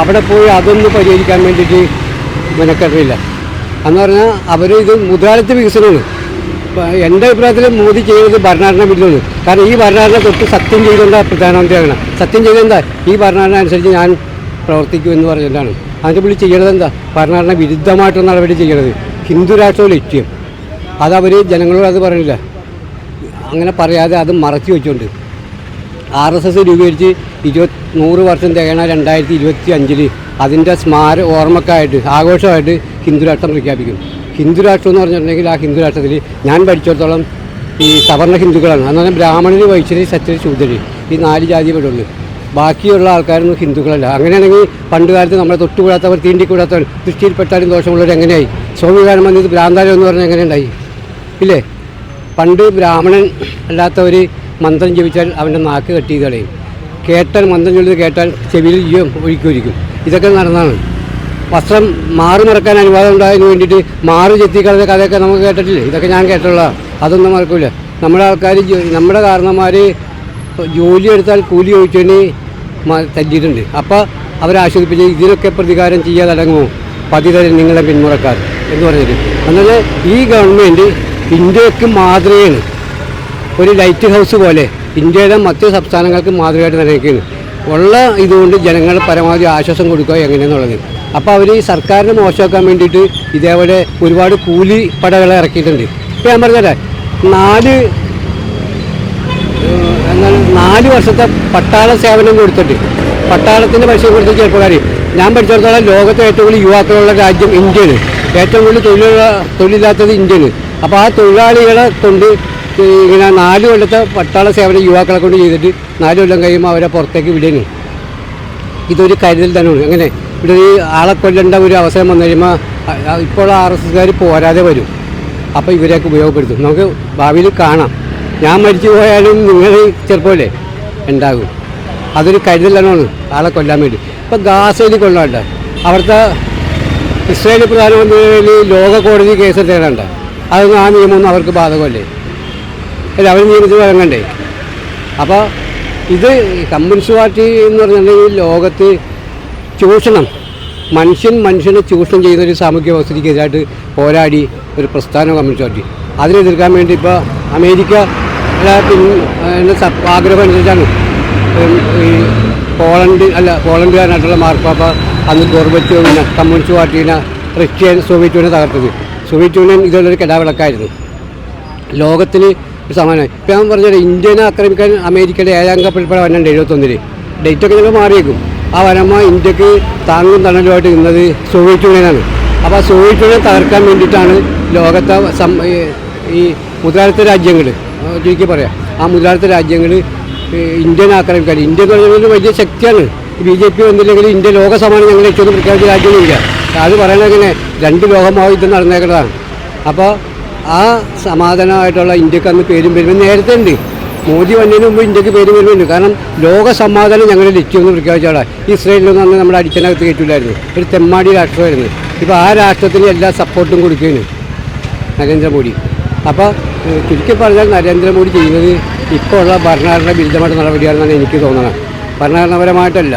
അവിടെ പോയി അതൊന്ന് പരിഹരിക്കാൻ വേണ്ടിയിട്ട് മെനക്കെട്ടില്ല എന്ന് പറഞ്ഞാൽ അവർ ഇത് മുതലാളിത്ത വികസനമാണ്. എന്റെ അഭിപ്രായത്തിൽ മോദി ചെയ്യുന്നത് ഭരണഘടന വിരുദ്ധമാണ്. കാരണം ഈ ഭരണഘടന തൊട്ട് സത്യം ചെയ്തുകൊണ്ടാണ് പ്രധാനമന്ത്രിയാകണം സത്യം ചെയ്തെന്താ ഈ ഭരണഘടന അനുസരിച്ച് ഞാൻ പ്രവർത്തിക്കും എന്ന് പറഞ്ഞിട്ടാണ് അതിന്റെ പുള്ളി ചെയ്യണത് എന്താ ഭരണഘടന വിരുദ്ധമായിട്ടുള്ള നടപടി ചെയ്യണത്. ഹിന്ദു രാഷ്ട്രവും ലക്ഷ്യം. അതവർ ജനങ്ങളോട് അത് പറയില്ല അങ്ങനെ പറയാതെ അത് മറച്ചു വെച്ചുകൊണ്ട് ആർ എസ് എസ് രൂപീകരിച്ച് ഇരുപത്തി നൂറ് വർഷം തികയണ രണ്ടായിരത്തി ഇരുപത്തി അഞ്ചിൽ അതിന്റെ സ്മാര ഓർമ്മക്കായിട്ട് ആഘോഷമായിട്ട് ഹിന്ദുരാഷ്ട്രം പ്രഖ്യാപിക്കും ഹിന്ദുരാഷ്ട്രം എന്ന് പറഞ്ഞിട്ടുണ്ടെങ്കിൽ ആ ഹിന്ദുരാഷ്ട്രത്തിൽ ഞാൻ പഠിച്ചിടത്തോളം ഈ സവർണ ഹിന്ദുക്കളാണ്. എന്ന് പറഞ്ഞാൽ ബ്രാഹ്മണർ വൈശ്വര്യ സത്യര് ശൂദ്രര് ഈ നാല് ജാതി പെടുള്ളൂ ബാക്കിയുള്ള ആൾക്കാരൊന്നും ഹിന്ദുക്കളല്ല. അങ്ങനെയാണെങ്കിൽ പണ്ട് കാലത്ത് നമ്മളെ തൊട്ടുകൂടാത്തവർ തീണ്ടിക്കൂടാത്തവർ ദൃഷ്ടിയിൽപ്പെട്ടാലും ദോഷമുള്ളവർ എങ്ങനെയായി? സ്വാമി വിവേകാനന്ദ ഭ്രാന്താരം എന്ന് പറഞ്ഞാൽ എങ്ങനെയുണ്ടായി? ഇല്ലേ? പണ്ട് ബ്രാഹ്മണൻ അല്ലാത്തവർ മന്ത്രം ജപിച്ചാൽ അവന്റെ നാക്ക് കെട്ടി കളയും കേട്ടാൽ മന്ത്രം ചൊല്ലി കേട്ടാൽ ചെവിയിൽ ജീവം ഒഴുക്കിയിരിക്കും ഇതൊക്കെ നടന്നാണ്. വസ്ത്രം മാറി മറക്കാൻ അനുവാദം ഉണ്ടായതിന് വേണ്ടിയിട്ട് മാറി ചെത്തിക്കളഞ്ഞ കഥയൊക്കെ നമുക്ക് കേട്ടിട്ടില്ലേ? ഇതൊക്കെ ഞാൻ കേട്ടുള്ള അതൊന്നും മറക്കില്ല നമ്മുടെ ആൾക്കാർ നമ്മുടെ കാരണന്മാർ ജോലി എടുത്താൽ കൂലി ചോദിച്ചതിന് തല്ലിയിട്ടുണ്ട്. അപ്പോൾ അവരെ ആശ്വസിപ്പിച്ച് ഇതിനൊക്കെ പ്രതികാരം ചെയ്യാതെ അടങ്ങുമോ? പതിതരൻ നിങ്ങളെ പിന്മുറക്കാർ എന്ന് പറഞ്ഞിട്ട്. എന്നാൽ ഈ ഗവൺമെന്റ് ഇന്ത്യയ്ക്ക് മാതൃകയാണ്. ഒരു ലൈറ്റ് ഹൗസ് പോലെ ഇന്ത്യയുടെ മറ്റ് സംസ്ഥാനങ്ങൾക്ക് മാതൃകയായിട്ട് നിലനിൽക്കുന്നു ഉള്ള ഇതുകൊണ്ട് ജനങ്ങൾ പരമാവധി ആശ്വാസം കൊടുക്കുക എങ്ങനെയെന്നുള്ളത്. അപ്പോൾ അവർ ഈ സർക്കാരിനെ മോശമാക്കാൻ വേണ്ടിയിട്ട് ഇതേപോലെ ഒരുപാട് കൂലി പടകൾ ഇറക്കിയിട്ടുണ്ട്. ഇപ്പം ഞാൻ പറഞ്ഞതല്ലേ നാല് എന്നാൽ നാല് വർഷത്തെ പട്ടാള സേവനം കൊടുത്തിട്ട് പട്ടാളത്തിന്റെ പൈസ കൊടുത്ത ചെറുപ്പക്കാർ ഞാൻ പഠിച്ചിടത്തോളം ലോകത്തെ ഏറ്റവും കൂടുതൽ യുവാക്കളുള്ള രാജ്യം ഇന്ത്യയാണ്. ഏറ്റവും കൂടുതൽ തൊഴിലുള്ള തൊഴിലില്ലാത്തത് ഇന്ത്യയാണ്. അപ്പോൾ ആ തൊഴിലാളികളെ കൊണ്ട് ഇങ്ങനെ നാല് കൊല്ലത്തെ പട്ടാള സേവനം യുവാക്കളെ കൊണ്ട് ചെയ്തിട്ട് നാല് കൊല്ലം കഴിയുമ്പോൾ അവരെ പുറത്തേക്ക് വിടുന്നു ഇതൊരു കരുതൽ തന്നെയാണ്. അങ്ങനെ ഇവിടെ ഈ ആളെ കൊല്ലേണ്ട ഒരു അവസരം വന്നു കഴിയുമ്പോൾ ഇപ്പോൾ ആർ എസ് എസ്കാർ പോരാതെ വരും. അപ്പോൾ ഇവരെയൊക്കെ ഉപയോഗപ്പെടുത്തും. നമുക്ക് ഭാവിയിൽ കാണാം. ഞാൻ മരിച്ചു പോയാലും നിങ്ങൾ ചെറുപ്പമല്ലേ ഉണ്ടാകും. അതൊരു കരുതൽ തന്നെയാണ് ആളെ കൊല്ലാൻ വേണ്ടി. ഇപ്പം ഗാസയിൽ കൊള്ളാണ്ട അവിടുത്തെ ഇസ്രായേൽ പ്രധാനമന്ത്രി ലോക കോടതി കേസ് തേടണ്ട അതൊന്നും ആ നിയമമൊന്നും അവർക്ക് ബാധകമല്ലേ? അല്ല അവർ നിയമത്തിൽ വഴങ്ങണ്ടേ? അപ്പോൾ ഇത് കമ്മ്യൂണിസ്റ്റ് പാർട്ടി എന്ന് പറഞ്ഞിട്ടുണ്ടെങ്കിൽ ലോകത്ത് ചൂഷണം മനുഷ്യൻ മനുഷ്യനെ ചൂഷണം ചെയ്യുന്ന ഒരു സാമൂഹ്യ വ്യവസ്ഥയ്ക്കെതിരായിട്ട് പോരാടി ഒരു പ്രസ്ഥാനം കമ്മ്യൂണിസ്റ്റ് പാർട്ടി. അതിനെതിർക്കാൻ വേണ്ടി ഇപ്പോൾ അമേരിക്ക ആഗ്രഹം അനുസരിച്ചാണ്. ഈ പോളണ്ട് അല്ല പോളണ്ടുകാരനായിട്ടുള്ള മാർപ്പാപ്പ അന്ന് ഗോർബച്ചോവിനെ കമ്മ്യൂണിസ്റ്റ് പാർട്ടീനെ റഷ്യൻ സോവിയറ്റ് യൂണിയനെ തകർത്തത്. സോവിയറ്റ് യൂണിയൻ ഇതുള്ളൊരു കിടാവിളക്കായിരുന്നു. ലോകത്തിന് ഒരു സമാനം ഇപ്പം ഞാൻ പറഞ്ഞത് ഇന്ത്യനെ ആക്രമിക്കാൻ അമേരിക്കയുടെ ഏഴാം കപ്പൽപ്പട വന്നുണ്ട് എഴുപത്തൊന്നിൽ ഡേറ്റൊക്കെ ഞങ്ങൾ മാറിയേക്കും. ആ വരമ്മ ഇന്ത്യയ്ക്ക് താങ്ങും തണലുമായിട്ട് നിന്നത് സോവിയറ്റ് യൂണിയനാണ് അപ്പോൾ ആ സോവിയറ്റ് യൂണിയൻ തകർക്കാൻ വേണ്ടിയിട്ടാണ് ലോകത്തെ ഈ മുതലാളിത്ത രാജ്യങ്ങൾ ചുരുക്കി പറയാം. ആ മുതലാളിത്ത രാജ്യങ്ങൾ ഇന്ത്യനെ ആക്രമിക്കാൻ. ഇന്ത്യ എന്ന് പറഞ്ഞാൽ വലിയ ശക്തിയാണ്. ബി ജെ പി വന്നില്ലെങ്കിൽ ഇന്ത്യ ലോകസമാനം ഞങ്ങൾ ഏറ്റവും പ്രഖ്യാപിച്ച രാജ്യമൊന്നുമില്ല. അത് പറയണത് ഇങ്ങനെ രണ്ട് ലോകമായുദ്ധം നടന്നേക്കുന്നതാണ് അപ്പോൾ ആ സമാധാനമായിട്ടുള്ള ഇന്ത്യയ്ക്ക് അന്ന് പേരും വരുമ്പോൾ നേരത്തെ ഉണ്ട്. മോദി വന്നതിന് മുമ്പ് ഇന്ത്യയ്ക്ക് പേര് വരുന്നുണ്ട് കാരണം ലോക സമാധാനം ഞങ്ങളുടെ ലക്ഷ്യമെന്ന് പ്രഖ്യാപിച്ചാണ് ഇസ്രയേലിലൊന്നും അന്ന് നമ്മുടെ അടിച്ചനകത്ത് കയറ്റില്ലായിരുന്നു. ഒരു തെമ്മാടി രാഷ്ട്രമായിരുന്നു. ഇപ്പോൾ ആ രാഷ്ട്രത്തിന് എല്ലാ സപ്പോർട്ടും കൊടുക്കുകയാണ് നരേന്ദ്രമോദി. അപ്പോൾ ചുരുക്കി പറഞ്ഞാൽ നരേന്ദ്രമോദി ചെയ്യുന്നത് ഇപ്പോൾ ഉള്ള ഭരണഘടന വിരുദ്ധമായിട്ട് നടപടിയാണെന്നാണ് എനിക്ക് തോന്നുന്നത് ഭരണഘടനാപരമായിട്ടല്ല.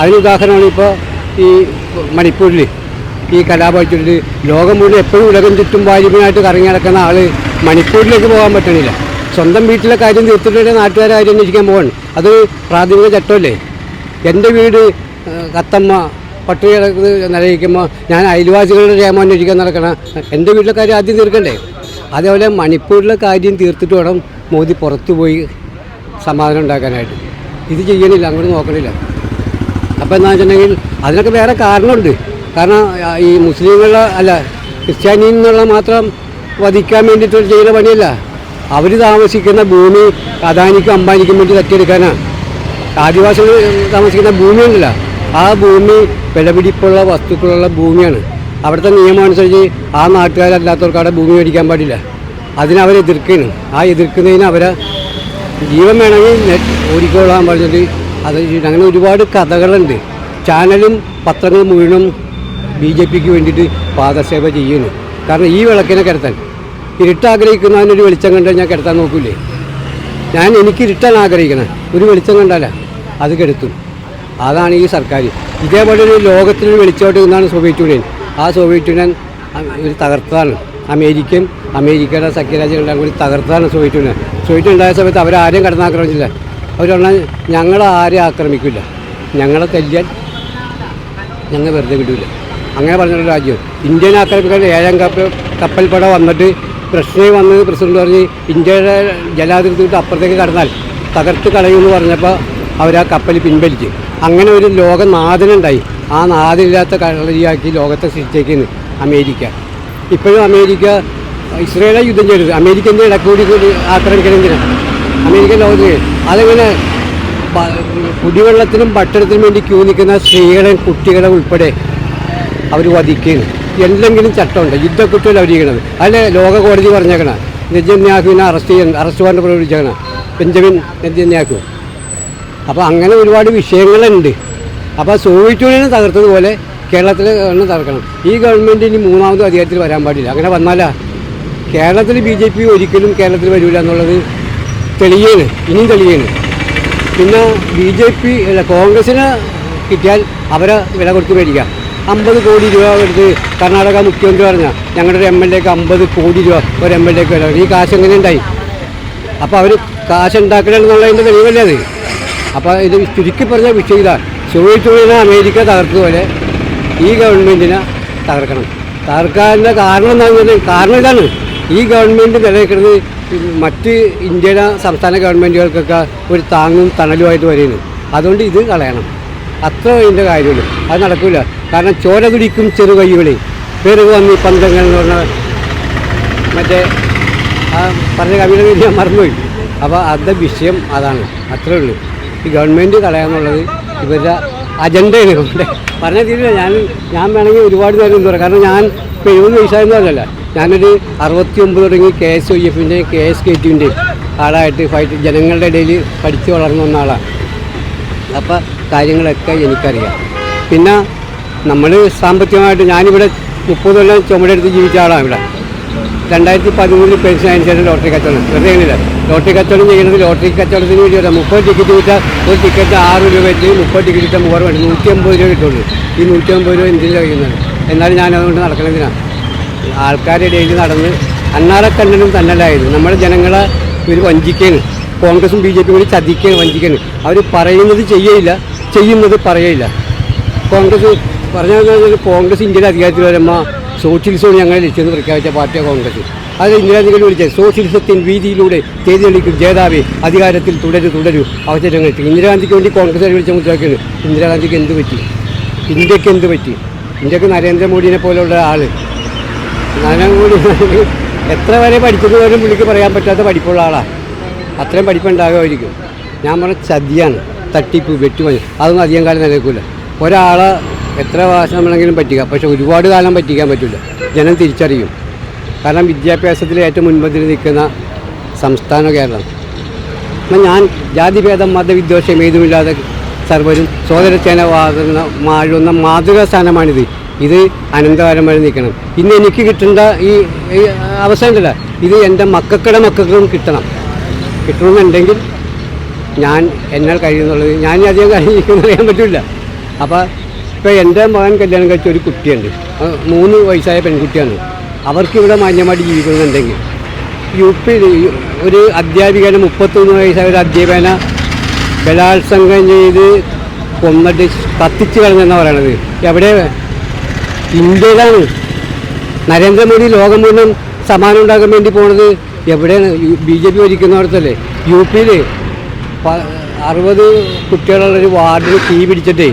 അതിന് ഉദാഹരണമാണ് ഇപ്പോൾ ഈ മണിപ്പൂരിൽ ഈ കലാപരിച്ചിട്ട് ലോകം മുഴുവൻ എപ്പോഴും ഉലകം ചുറ്റും വാരിപ്പിനായിട്ട് കറങ്ങി നടക്കുന്ന ആൾ മണിപ്പൂരിലേക്ക് പോകാൻ പറ്റണില്ല. സ്വന്തം വീട്ടിലെ കാര്യം തീർത്തിട്ട് നാട്ടുകാരെ കാര്യം അന്വേഷിക്കാൻ പോകണം അത് പ്രാഥമിക ചട്ടമല്ലേ? എന്റെ വീട് കത്തമ്മ പട്ടിണി കിടക്കുന്നത് നിലയിക്കുമ്പോൾ ഞാൻ അയൽവാസികളുടെ ക്ഷേമം അന്വേഷിക്കാൻ നടക്കണം എന്റെ വീട്ടിലെ കാര്യം ആദ്യം തീർക്കണ്ടേ? അതേപോലെ മണിപ്പൂരിലെ കാര്യം തീർത്തിട്ട് വേണം മോദി പുറത്തു പോയി സമാധാനം ഉണ്ടാക്കാനായിട്ട്. ഇത് ചെയ്യണില്ല അങ്ങോട്ട് നോക്കണില്ല അപ്പോൾ എന്താ വെച്ചിട്ടുണ്ടെങ്കിൽ അതിനൊക്കെ വേറെ കാരണമുണ്ട്. കാരണം ഈ മുസ്ലിങ്ങളെ അല്ല ക്രിസ്ത്യാനി എന്നുള്ള മാത്രം വധിക്കാൻ വേണ്ടിയിട്ട് ചെയ്യുന്ന പണിയല്ല. അവർ താമസിക്കുന്ന ഭൂമി അദാനിക്കും അംബാനിക്കും വേണ്ടി തട്ടിയെടുക്കാനാണ് ആദിവാസികൾ താമസിക്കുന്ന ഭൂമിയുണ്ടല്ലോ ആ ഭൂമി വിലപിടിപ്പുള്ള വസ്തുക്കളുള്ള ഭൂമിയാണ്. അവിടുത്തെ നിയമം അനുസരിച്ച് ആ നാട്ടുകാരല്ലാത്തവർക്ക് അവിടെ ഭൂമി മേടിക്കാൻ പാടില്ല. അതിനവരെ എതിർക്കുകയാണ് ആ എതിർക്കുന്നതിന് അവരെ ജീവൻ വേണമെങ്കിൽ ഓടിക്കോളാൻ പറഞ്ഞിട്ട് അത് അങ്ങനെ ഒരുപാട് കഥകളുണ്ട്. ചാനലും പത്രങ്ങളും മുഴുവനും ബി ജെ പിക്ക് വേണ്ടിയിട്ട് പാദസേവ ചെയ്യുന്നു. കാരണം ഈ വിളക്കിനെ കിടത്താൻ. ഇരുട്ട് ആഗ്രഹിക്കുന്നതിനൊരു വെളിച്ചം കണ്ടാൽ ഞാൻ കിടത്താൻ നോക്കൂലേ? ഞാൻ എനിക്ക് ഇരുട്ടാൻ ആഗ്രഹിക്കുന്നത് ഒരു വെളിച്ചം കണ്ടാല അത് കെടുത്തും. അതാണ് ഈ സർക്കാർ. ഇതേപോലെ ഒരു ലോകത്തിലൊരു വെളിച്ചോട്ട് നിന്നാണ് സോവിയറ്റ് യൂണിയൻ. ആ സോവിയറ്റ് യൂണിയൻ ഒരു തകർത്താണ് അമേരിക്കയും അമേരിക്കയുടെ സഖ്യരാജ്യങ്ങളുടെ കൂടി തകർത്താണ് സോവിയറ്റ് യൂണിയൻ. ഉണ്ടായ സമയത്ത് അവരാരെയും കടന്നാക്രമിച്ചില്ല. അവരുള്ള ഞങ്ങളെ ആരെയും ആക്രമിക്കില്ല ഞങ്ങളെ തല്ലിയാൽ ഞങ്ങൾ വെറുതെ വിടില്ല അങ്ങനെ പറഞ്ഞൊരു രാജ്യം. ഇന്ത്യൻ ആക്രമിക്കാൻ ഏഴാം കപ്പൽ കപ്പൽപ്പട വന്നിട്ട് പ്രശ്നം വന്ന് പ്രസിഡന്റ് പറഞ്ഞ് ഇന്ത്യയുടെ ജലാതിർത്തി വിട്ട് അപ്പുറത്തേക്ക് കടന്നാൽ തകർത്ത് കളയുമെന്ന് പറഞ്ഞപ്പോൾ അവർ ആ കപ്പൽ പിൻവലിച്ച്. അങ്ങനെ ഒരു ലോക നാഥനുണ്ടായി. ആ നാഥനില്ലാത്ത കളരിയാക്കി ലോകത്തെ സൃഷ്ടിച്ചേക്കുന്നു അമേരിക്ക. ഇപ്പോഴും അമേരിക്ക ഇസ്രയേലെ യുദ്ധം ചെയ്തത്. അമേരിക്കന്റെ ഇടക്കൂടി കൂടി ആക്രമിക്കണമെങ്കിലാണ് അമേരിക്കൻ ലോകത്തിൽ അതെങ്ങനെ കുടിവെള്ളത്തിനും ഭക്ഷണത്തിനും വേണ്ടി ക്യൂ നിൽക്കുന്ന സ്ത്രീകളെ കുട്ടികളെ ഉൾപ്പെടെ അവർ വധിക്കുകയാണ്. എന്തെങ്കിലും ചട്ടമുണ്ട്? യുദ്ധക്കുറ്റമല്ല അവർ ചെയ്യണത് അതിൽ ലോക കോടതി പറഞ്ഞേക്കണ? നെജന്യാഹുവിനെ അറസ്റ്റ് ചെയ്യുന്ന അറസ്റ്റ് വാറണ്ട് പ്രകടിപ്പിച്ചേക്കണ? Benjamin Netanyahu. അപ്പോൾ അങ്ങനെ ഒരുപാട് വിഷയങ്ങളുണ്ട്. അപ്പോൾ സോവിയറ്റ് യൂണിയനെ തകർത്തതുപോലെ കേരളത്തിൽ തകർക്കണം. ഈ ഗവൺമെന്റ് ഇനി മൂന്നാമത് അധികാരത്തിൽ വരാൻ പാടില്ല. അങ്ങനെ വന്നാലാ കേരളത്തിൽ ബി ജെ പി ഒരിക്കലും കേരളത്തിൽ വരില്ല എന്നുള്ളത് തെളിയാണ് ഇനിയും തെളിയാണ്. പിന്നെ ബി ജെ പി അല്ല കോൺഗ്രസ്സിന് കിട്ടിയാൽ അവരെ വില കൊടുത്ത് മേടിക്കാം. അമ്പത് കോടി രൂപ എടുത്ത് കർണാടക മുഖ്യമന്ത്രി പറഞ്ഞാൽ ഞങ്ങളുടെ ഒരു എം എൽ എക്ക് അമ്പത് കോടി രൂപ ഒരു എം എൽ എക്ക് വില ഈ കാശ് എങ്ങനെ ഉണ്ടായി? അപ്പോൾ അവർ കാശ് ഉണ്ടാക്കണമെന്നുള്ളതിന്റെ തെളിവല്ലേ അത്? അപ്പോൾ ഇത് ചുരുക്കി പറഞ്ഞ വിഷയം ഇതാണ് സോവിയറ്റ് യൂണിയനെ അമേരിക്ക തകർത്തതുപോലെ ഈ ഗവൺമെന്റിനെ തകർക്കണം. തകർക്കാനുള്ള കാരണം എന്താണെന്ന് പറഞ്ഞാൽ കാരണം ഇതാണ്. ഈ ഗവൺമെന്റ് നിലനിൽക്കുന്നത് മറ്റ് ഇന്ത്യയിലെ സംസ്ഥാന ഗവൺമെന്റുകൾക്കൊക്കെ ഒരു താങ്ങും തണലുമായിട്ട് വരുന്നു അതുകൊണ്ട് ഇത് കളയണം. അത്ര ഇതിന്റെ കാര്യമുള്ളൂ. അത് നടക്കില്ല കാരണം ചോര തുടിക്കും ചെറുകൈകളെ പേര് വന്നി പന്തങ്ങൾ എന്ന് പറഞ്ഞ മറ്റേ ആ പറഞ്ഞ പേര് ഞാൻ മറന്നുപോയി. അപ്പോൾ അത് വിഷയം അതാണ്. അത്രേ ഉള്ളൂ. ഈ ഗവൺമെന്റ് കളയാന്നുള്ളത് ഇവരുടെ അജണ്ടയാണ്. ഇവിടെ പറഞ്ഞ തീരില്ല ഞാൻ ഞാൻ വേണമെങ്കിൽ ഒരുപാട് നേരം പറയാം. കാരണം ഞാൻ ഇപ്പോൾ എഴുപത് വയസ്സായെന്നല്ല ഞാനൊരു അറുപത്തി ഒമ്പത് തുടങ്ങി കെ എസ് ഒ എഫിന്റെ കെ എസ് കെ ടിന്റെ ആളായിട്ട് ഫൈറ്റ് ജനങ്ങളുടെ ഇടയിൽ പഠിച്ചു വളർന്നു വന്ന ആളാണ് അപ്പോൾ കാര്യങ്ങളൊക്കെ എനിക്കറിയാം. പിന്നെ നമ്മൾ സാമ്പത്തികമായിട്ട് ഞാനിവിടെ മുപ്പത് കൊല്ലം ചുമടെടുത്ത് ജീവിച്ച ആളാണ് ഇവിടെ. രണ്ടായിരത്തി പതിമൂന്നിൽ പെൻഷൻ അനുസരിച്ച് ലോട്ടറി കച്ചവടം. വെറുതെ ഇല്ല ലോട്ടറി കച്ചവടം ചെയ്യുന്നത് ലോട്ടറി കച്ചവടത്തിന് വേണ്ടി വരാം. മുപ്പത് ടിക്കറ്റ് വിറ്റാൽ ഒരു ടിക്കറ്റ് ആറ് രൂപ വെച്ച് മുപ്പത് ടിക്കറ്റ് വിറ്റാൽ മൂവാറ് വേണ്ടി നൂറ്റി അമ്പത് രൂപ കിട്ടുള്ളൂ. ഈ നൂറ്റി അമ്പത് രൂപ എന്തിനാണ് കഴിയുന്നത്? എന്നാലും ഞാൻ അതുകൊണ്ട് നടക്കണമെന്തിനാണ് ആൾക്കാരുടെ ഇടയിൽ നടന്ന് അന്നാളെ കണ്ണനും തന്നലായിരുന്നു നമ്മുടെ ജനങ്ങളെ ഇവർ വഞ്ചിക്കാണ്. കോൺഗ്രസും ബി ജെ പി കൂടി ചതിക്കാണ് വഞ്ചിക്കാണ്. അവർ പറയുന്നത് ചെയ്യയില്ല ചെയ്യുന്നത് പറയയില്ല. കോൺഗ്രസ് പറഞ്ഞാൽ കോൺഗ്രസ് ഇന്ത്യയുടെ അധികാരത്തിൽ വരുമ്പോൾ സോഷ്യലിസമാണ് ഞങ്ങളെ ലക്ഷ്യം പ്രഖ്യാപിച്ച പാർട്ടിയാണ് കോൺഗ്രസ്. അത് ഇന്ദിരാഗാന്ധി വിളിച്ചത് സോഷ്യലിസത്തിൻ വീതിയിലൂടെ തേതി തെളിക്കും ജേതാവേ അധികാരത്തിൽ തുടരു തുടരൂ അവസരങ്ങൾ ഇന്ദിരാഗാന്ധിക്ക് വേണ്ടി കോൺഗ്രസ് വിളിച്ച മുദ്രാക്കിയത് ഇന്ദിരാഗാന്ധിക്ക് എന്ത് പറ്റി? ഇന്ത്യയ്ക്ക് എന്ത് പറ്റി? ഇന്ത്യയ്ക്ക് നരേന്ദ്രമോദിനെ പോലുള്ള ആൾ കൂടി എത്ര വരെ പഠിച്ചത് വരും പുള്ളിക്ക് പറയാൻ പറ്റാത്ത പഠിപ്പുള്ള ആളാണ് അത്രയും പഠിപ്പുണ്ടാകുമായിരിക്കും ഞാൻ പറഞ്ഞ ചതിയാണ്. തട്ടിപ്പ് വെട്ടുമതി. അതൊന്നും അധികം കാലം നിലനിൽക്കില്ല ഒരാളെ എത്ര ഭാഷ വേണമെങ്കിലും പറ്റിക്കാം. പക്ഷെ ഒരുപാട് കാലം പറ്റിക്കാൻ പറ്റില്ല. ജനം തിരിച്ചറിയും. കാരണം വിദ്യാഭ്യാസത്തിൽ ഏറ്റവും മുൻപന്തിൽ നിൽക്കുന്ന സംസ്ഥാന കേരളം. എന്നാൽ ഞാൻ ജാതിഭേദം മതവിദ്വേഷം ഏതുമില്ലാതെ സർവരും സോദരത്തേന വാതുന്ന മാഴുന്ന മാതൃകാ സ്ഥാനമാണിത്. ഇത് അനന്തകാലം വരെ നിൽക്കണം. ഇന്ന് എനിക്ക് കിട്ടേണ്ട ഈ അവസരം അവസരമില്ല ഇത് എന്റെ മക്കൾക്കുടെ മക്കൾക്കും കിട്ടണം. കിട്ടണമെന്നുണ്ടെങ്കിൽ ഞാൻ എന്നാൽ കഴിയുന്നുള്ളത്. ഞാൻ അധികം കഴിഞ്ഞിരിക്കുമെന്ന് അറിയാൻ പറ്റില്ല. അപ്പോൾ ഇപ്പോൾ എന്റെ മകൻ കല്യാണം കഴിച്ച ഒരു കുട്ടിയുണ്ട്. മൂന്ന് വയസ്സായ പെൺകുട്ടിയാണ്. അവർക്ക് ഇവിടെ മാന്യമായിട്ട് ജീവിക്കുന്നുണ്ടെങ്കിൽ യു പി ഒരു അധ്യാപികനെ മുപ്പത്തൊന്ന് വയസ്സായ ഒരു അധ്യാപന ബലാത്സംഗം ചെയ്ത് കൊന്നിട്ട് കത്തിച്ച് കളഞ്ഞെന്നാണ് പറയണത്. എവിടെ ഇന്ത്യയിലാണ് നരേന്ദ്രമോദി ലോകം മുഴുവൻ സമാനം ഉണ്ടാക്കാൻ വേണ്ടി പോണത് എവിടെയാണ്? ബി ജെ പി ഭരിക്കുന്നിടത്തല്ലേ? യു പിയിൽ അറുപത് കുട്ടികളുള്ള ഒരു വാർഡിൽ തീ പിടിച്ചിട്ടേ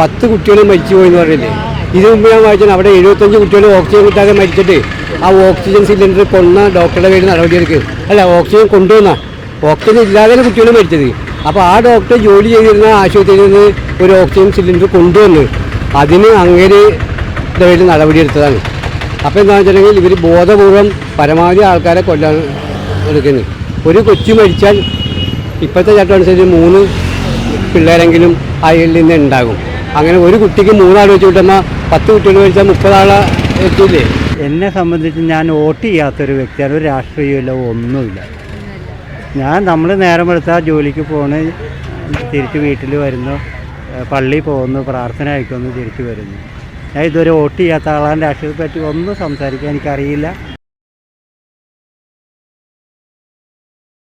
പത്ത് കുട്ടികൾ മരിച്ചു പോയെന്ന് പറയില്ലേ ഇത് മുമ്പ് ഞാൻ വായിച്ചാൽ അവിടെ എഴുപത്തഞ്ച് കുട്ടികൾ ഓക്സിജൻ കിട്ടാതെ മരിച്ചിട്ട് ആ ഓക്സിജൻ സിലിണ്ടർ കൊന്ന ഡോക്ടറുടെ പേര് നടപടിയെടുക്കുക അല്ല ഓക്സിജൻ കൊണ്ടുവന്ന. ഓക്സിജൻ ഇല്ലാതെ കുട്ടികൾ മരിച്ചത്. അപ്പോൾ ആ ഡോക്ടർ ജോലി ചെയ്തിരുന്ന ആശുപത്രിയിൽ നിന്ന് ഒരു ഓക്സിജൻ സിലിണ്ടർ കൊണ്ടുവന്ന് അതിന് അങ്ങനെ പേരിൽ നടപടിയെടുത്തതാണ്. അപ്പോൾ എന്താണെന്ന് വെച്ചിട്ടുണ്ടെങ്കിൽ ഇവർ ബോധപൂർവം പരമാവധി ആൾക്കാരെ കൊല്ലാൻ എടുക്കുന്നത് ഒരു കൊച്ചു മരിച്ചാൽ ഇപ്പോഴത്തെ ചട്ടം അനുസരിച്ച് മൂന്ന് പിള്ളേരെങ്കിലും അയലിൽ നിന്ന് ഉണ്ടാകും. അങ്ങനെ ഒരു കുട്ടിക്ക് മൂന്നാൾ വെച്ച് കിട്ടുമ്പോൾ പത്ത് കുട്ടികൾ മരിച്ചാൽ മുപ്പതാളെ എത്തില്ലേ എന്നെ സംബന്ധിച്ച് ഞാൻ വോട്ട് ചെയ്യാത്തൊരു വ്യക്തിയാണ്. ഒരു രാഷ്ട്രീയമില്ല ഒന്നുമില്ല. ഞാൻ നമ്മൾ നേരം എടുത്താൽ ജോലിക്ക് പോണ് തിരിച്ച് വീട്ടിൽ വരുന്നു പള്ളി പള്ളിയിൽ പോകുന്നു പ്രാർത്ഥന അയക്കുന്നു തിരിച്ചു വരുന്നു. ഞാൻ ഇതുവരെ വോട്ട് ചെയ്യാത്ത ആളാണ്. രാഷ്ട്രീയത്തെ പറ്റി ഒന്നും സംസാരിക്കാൻ എനിക്കറിയില്ല.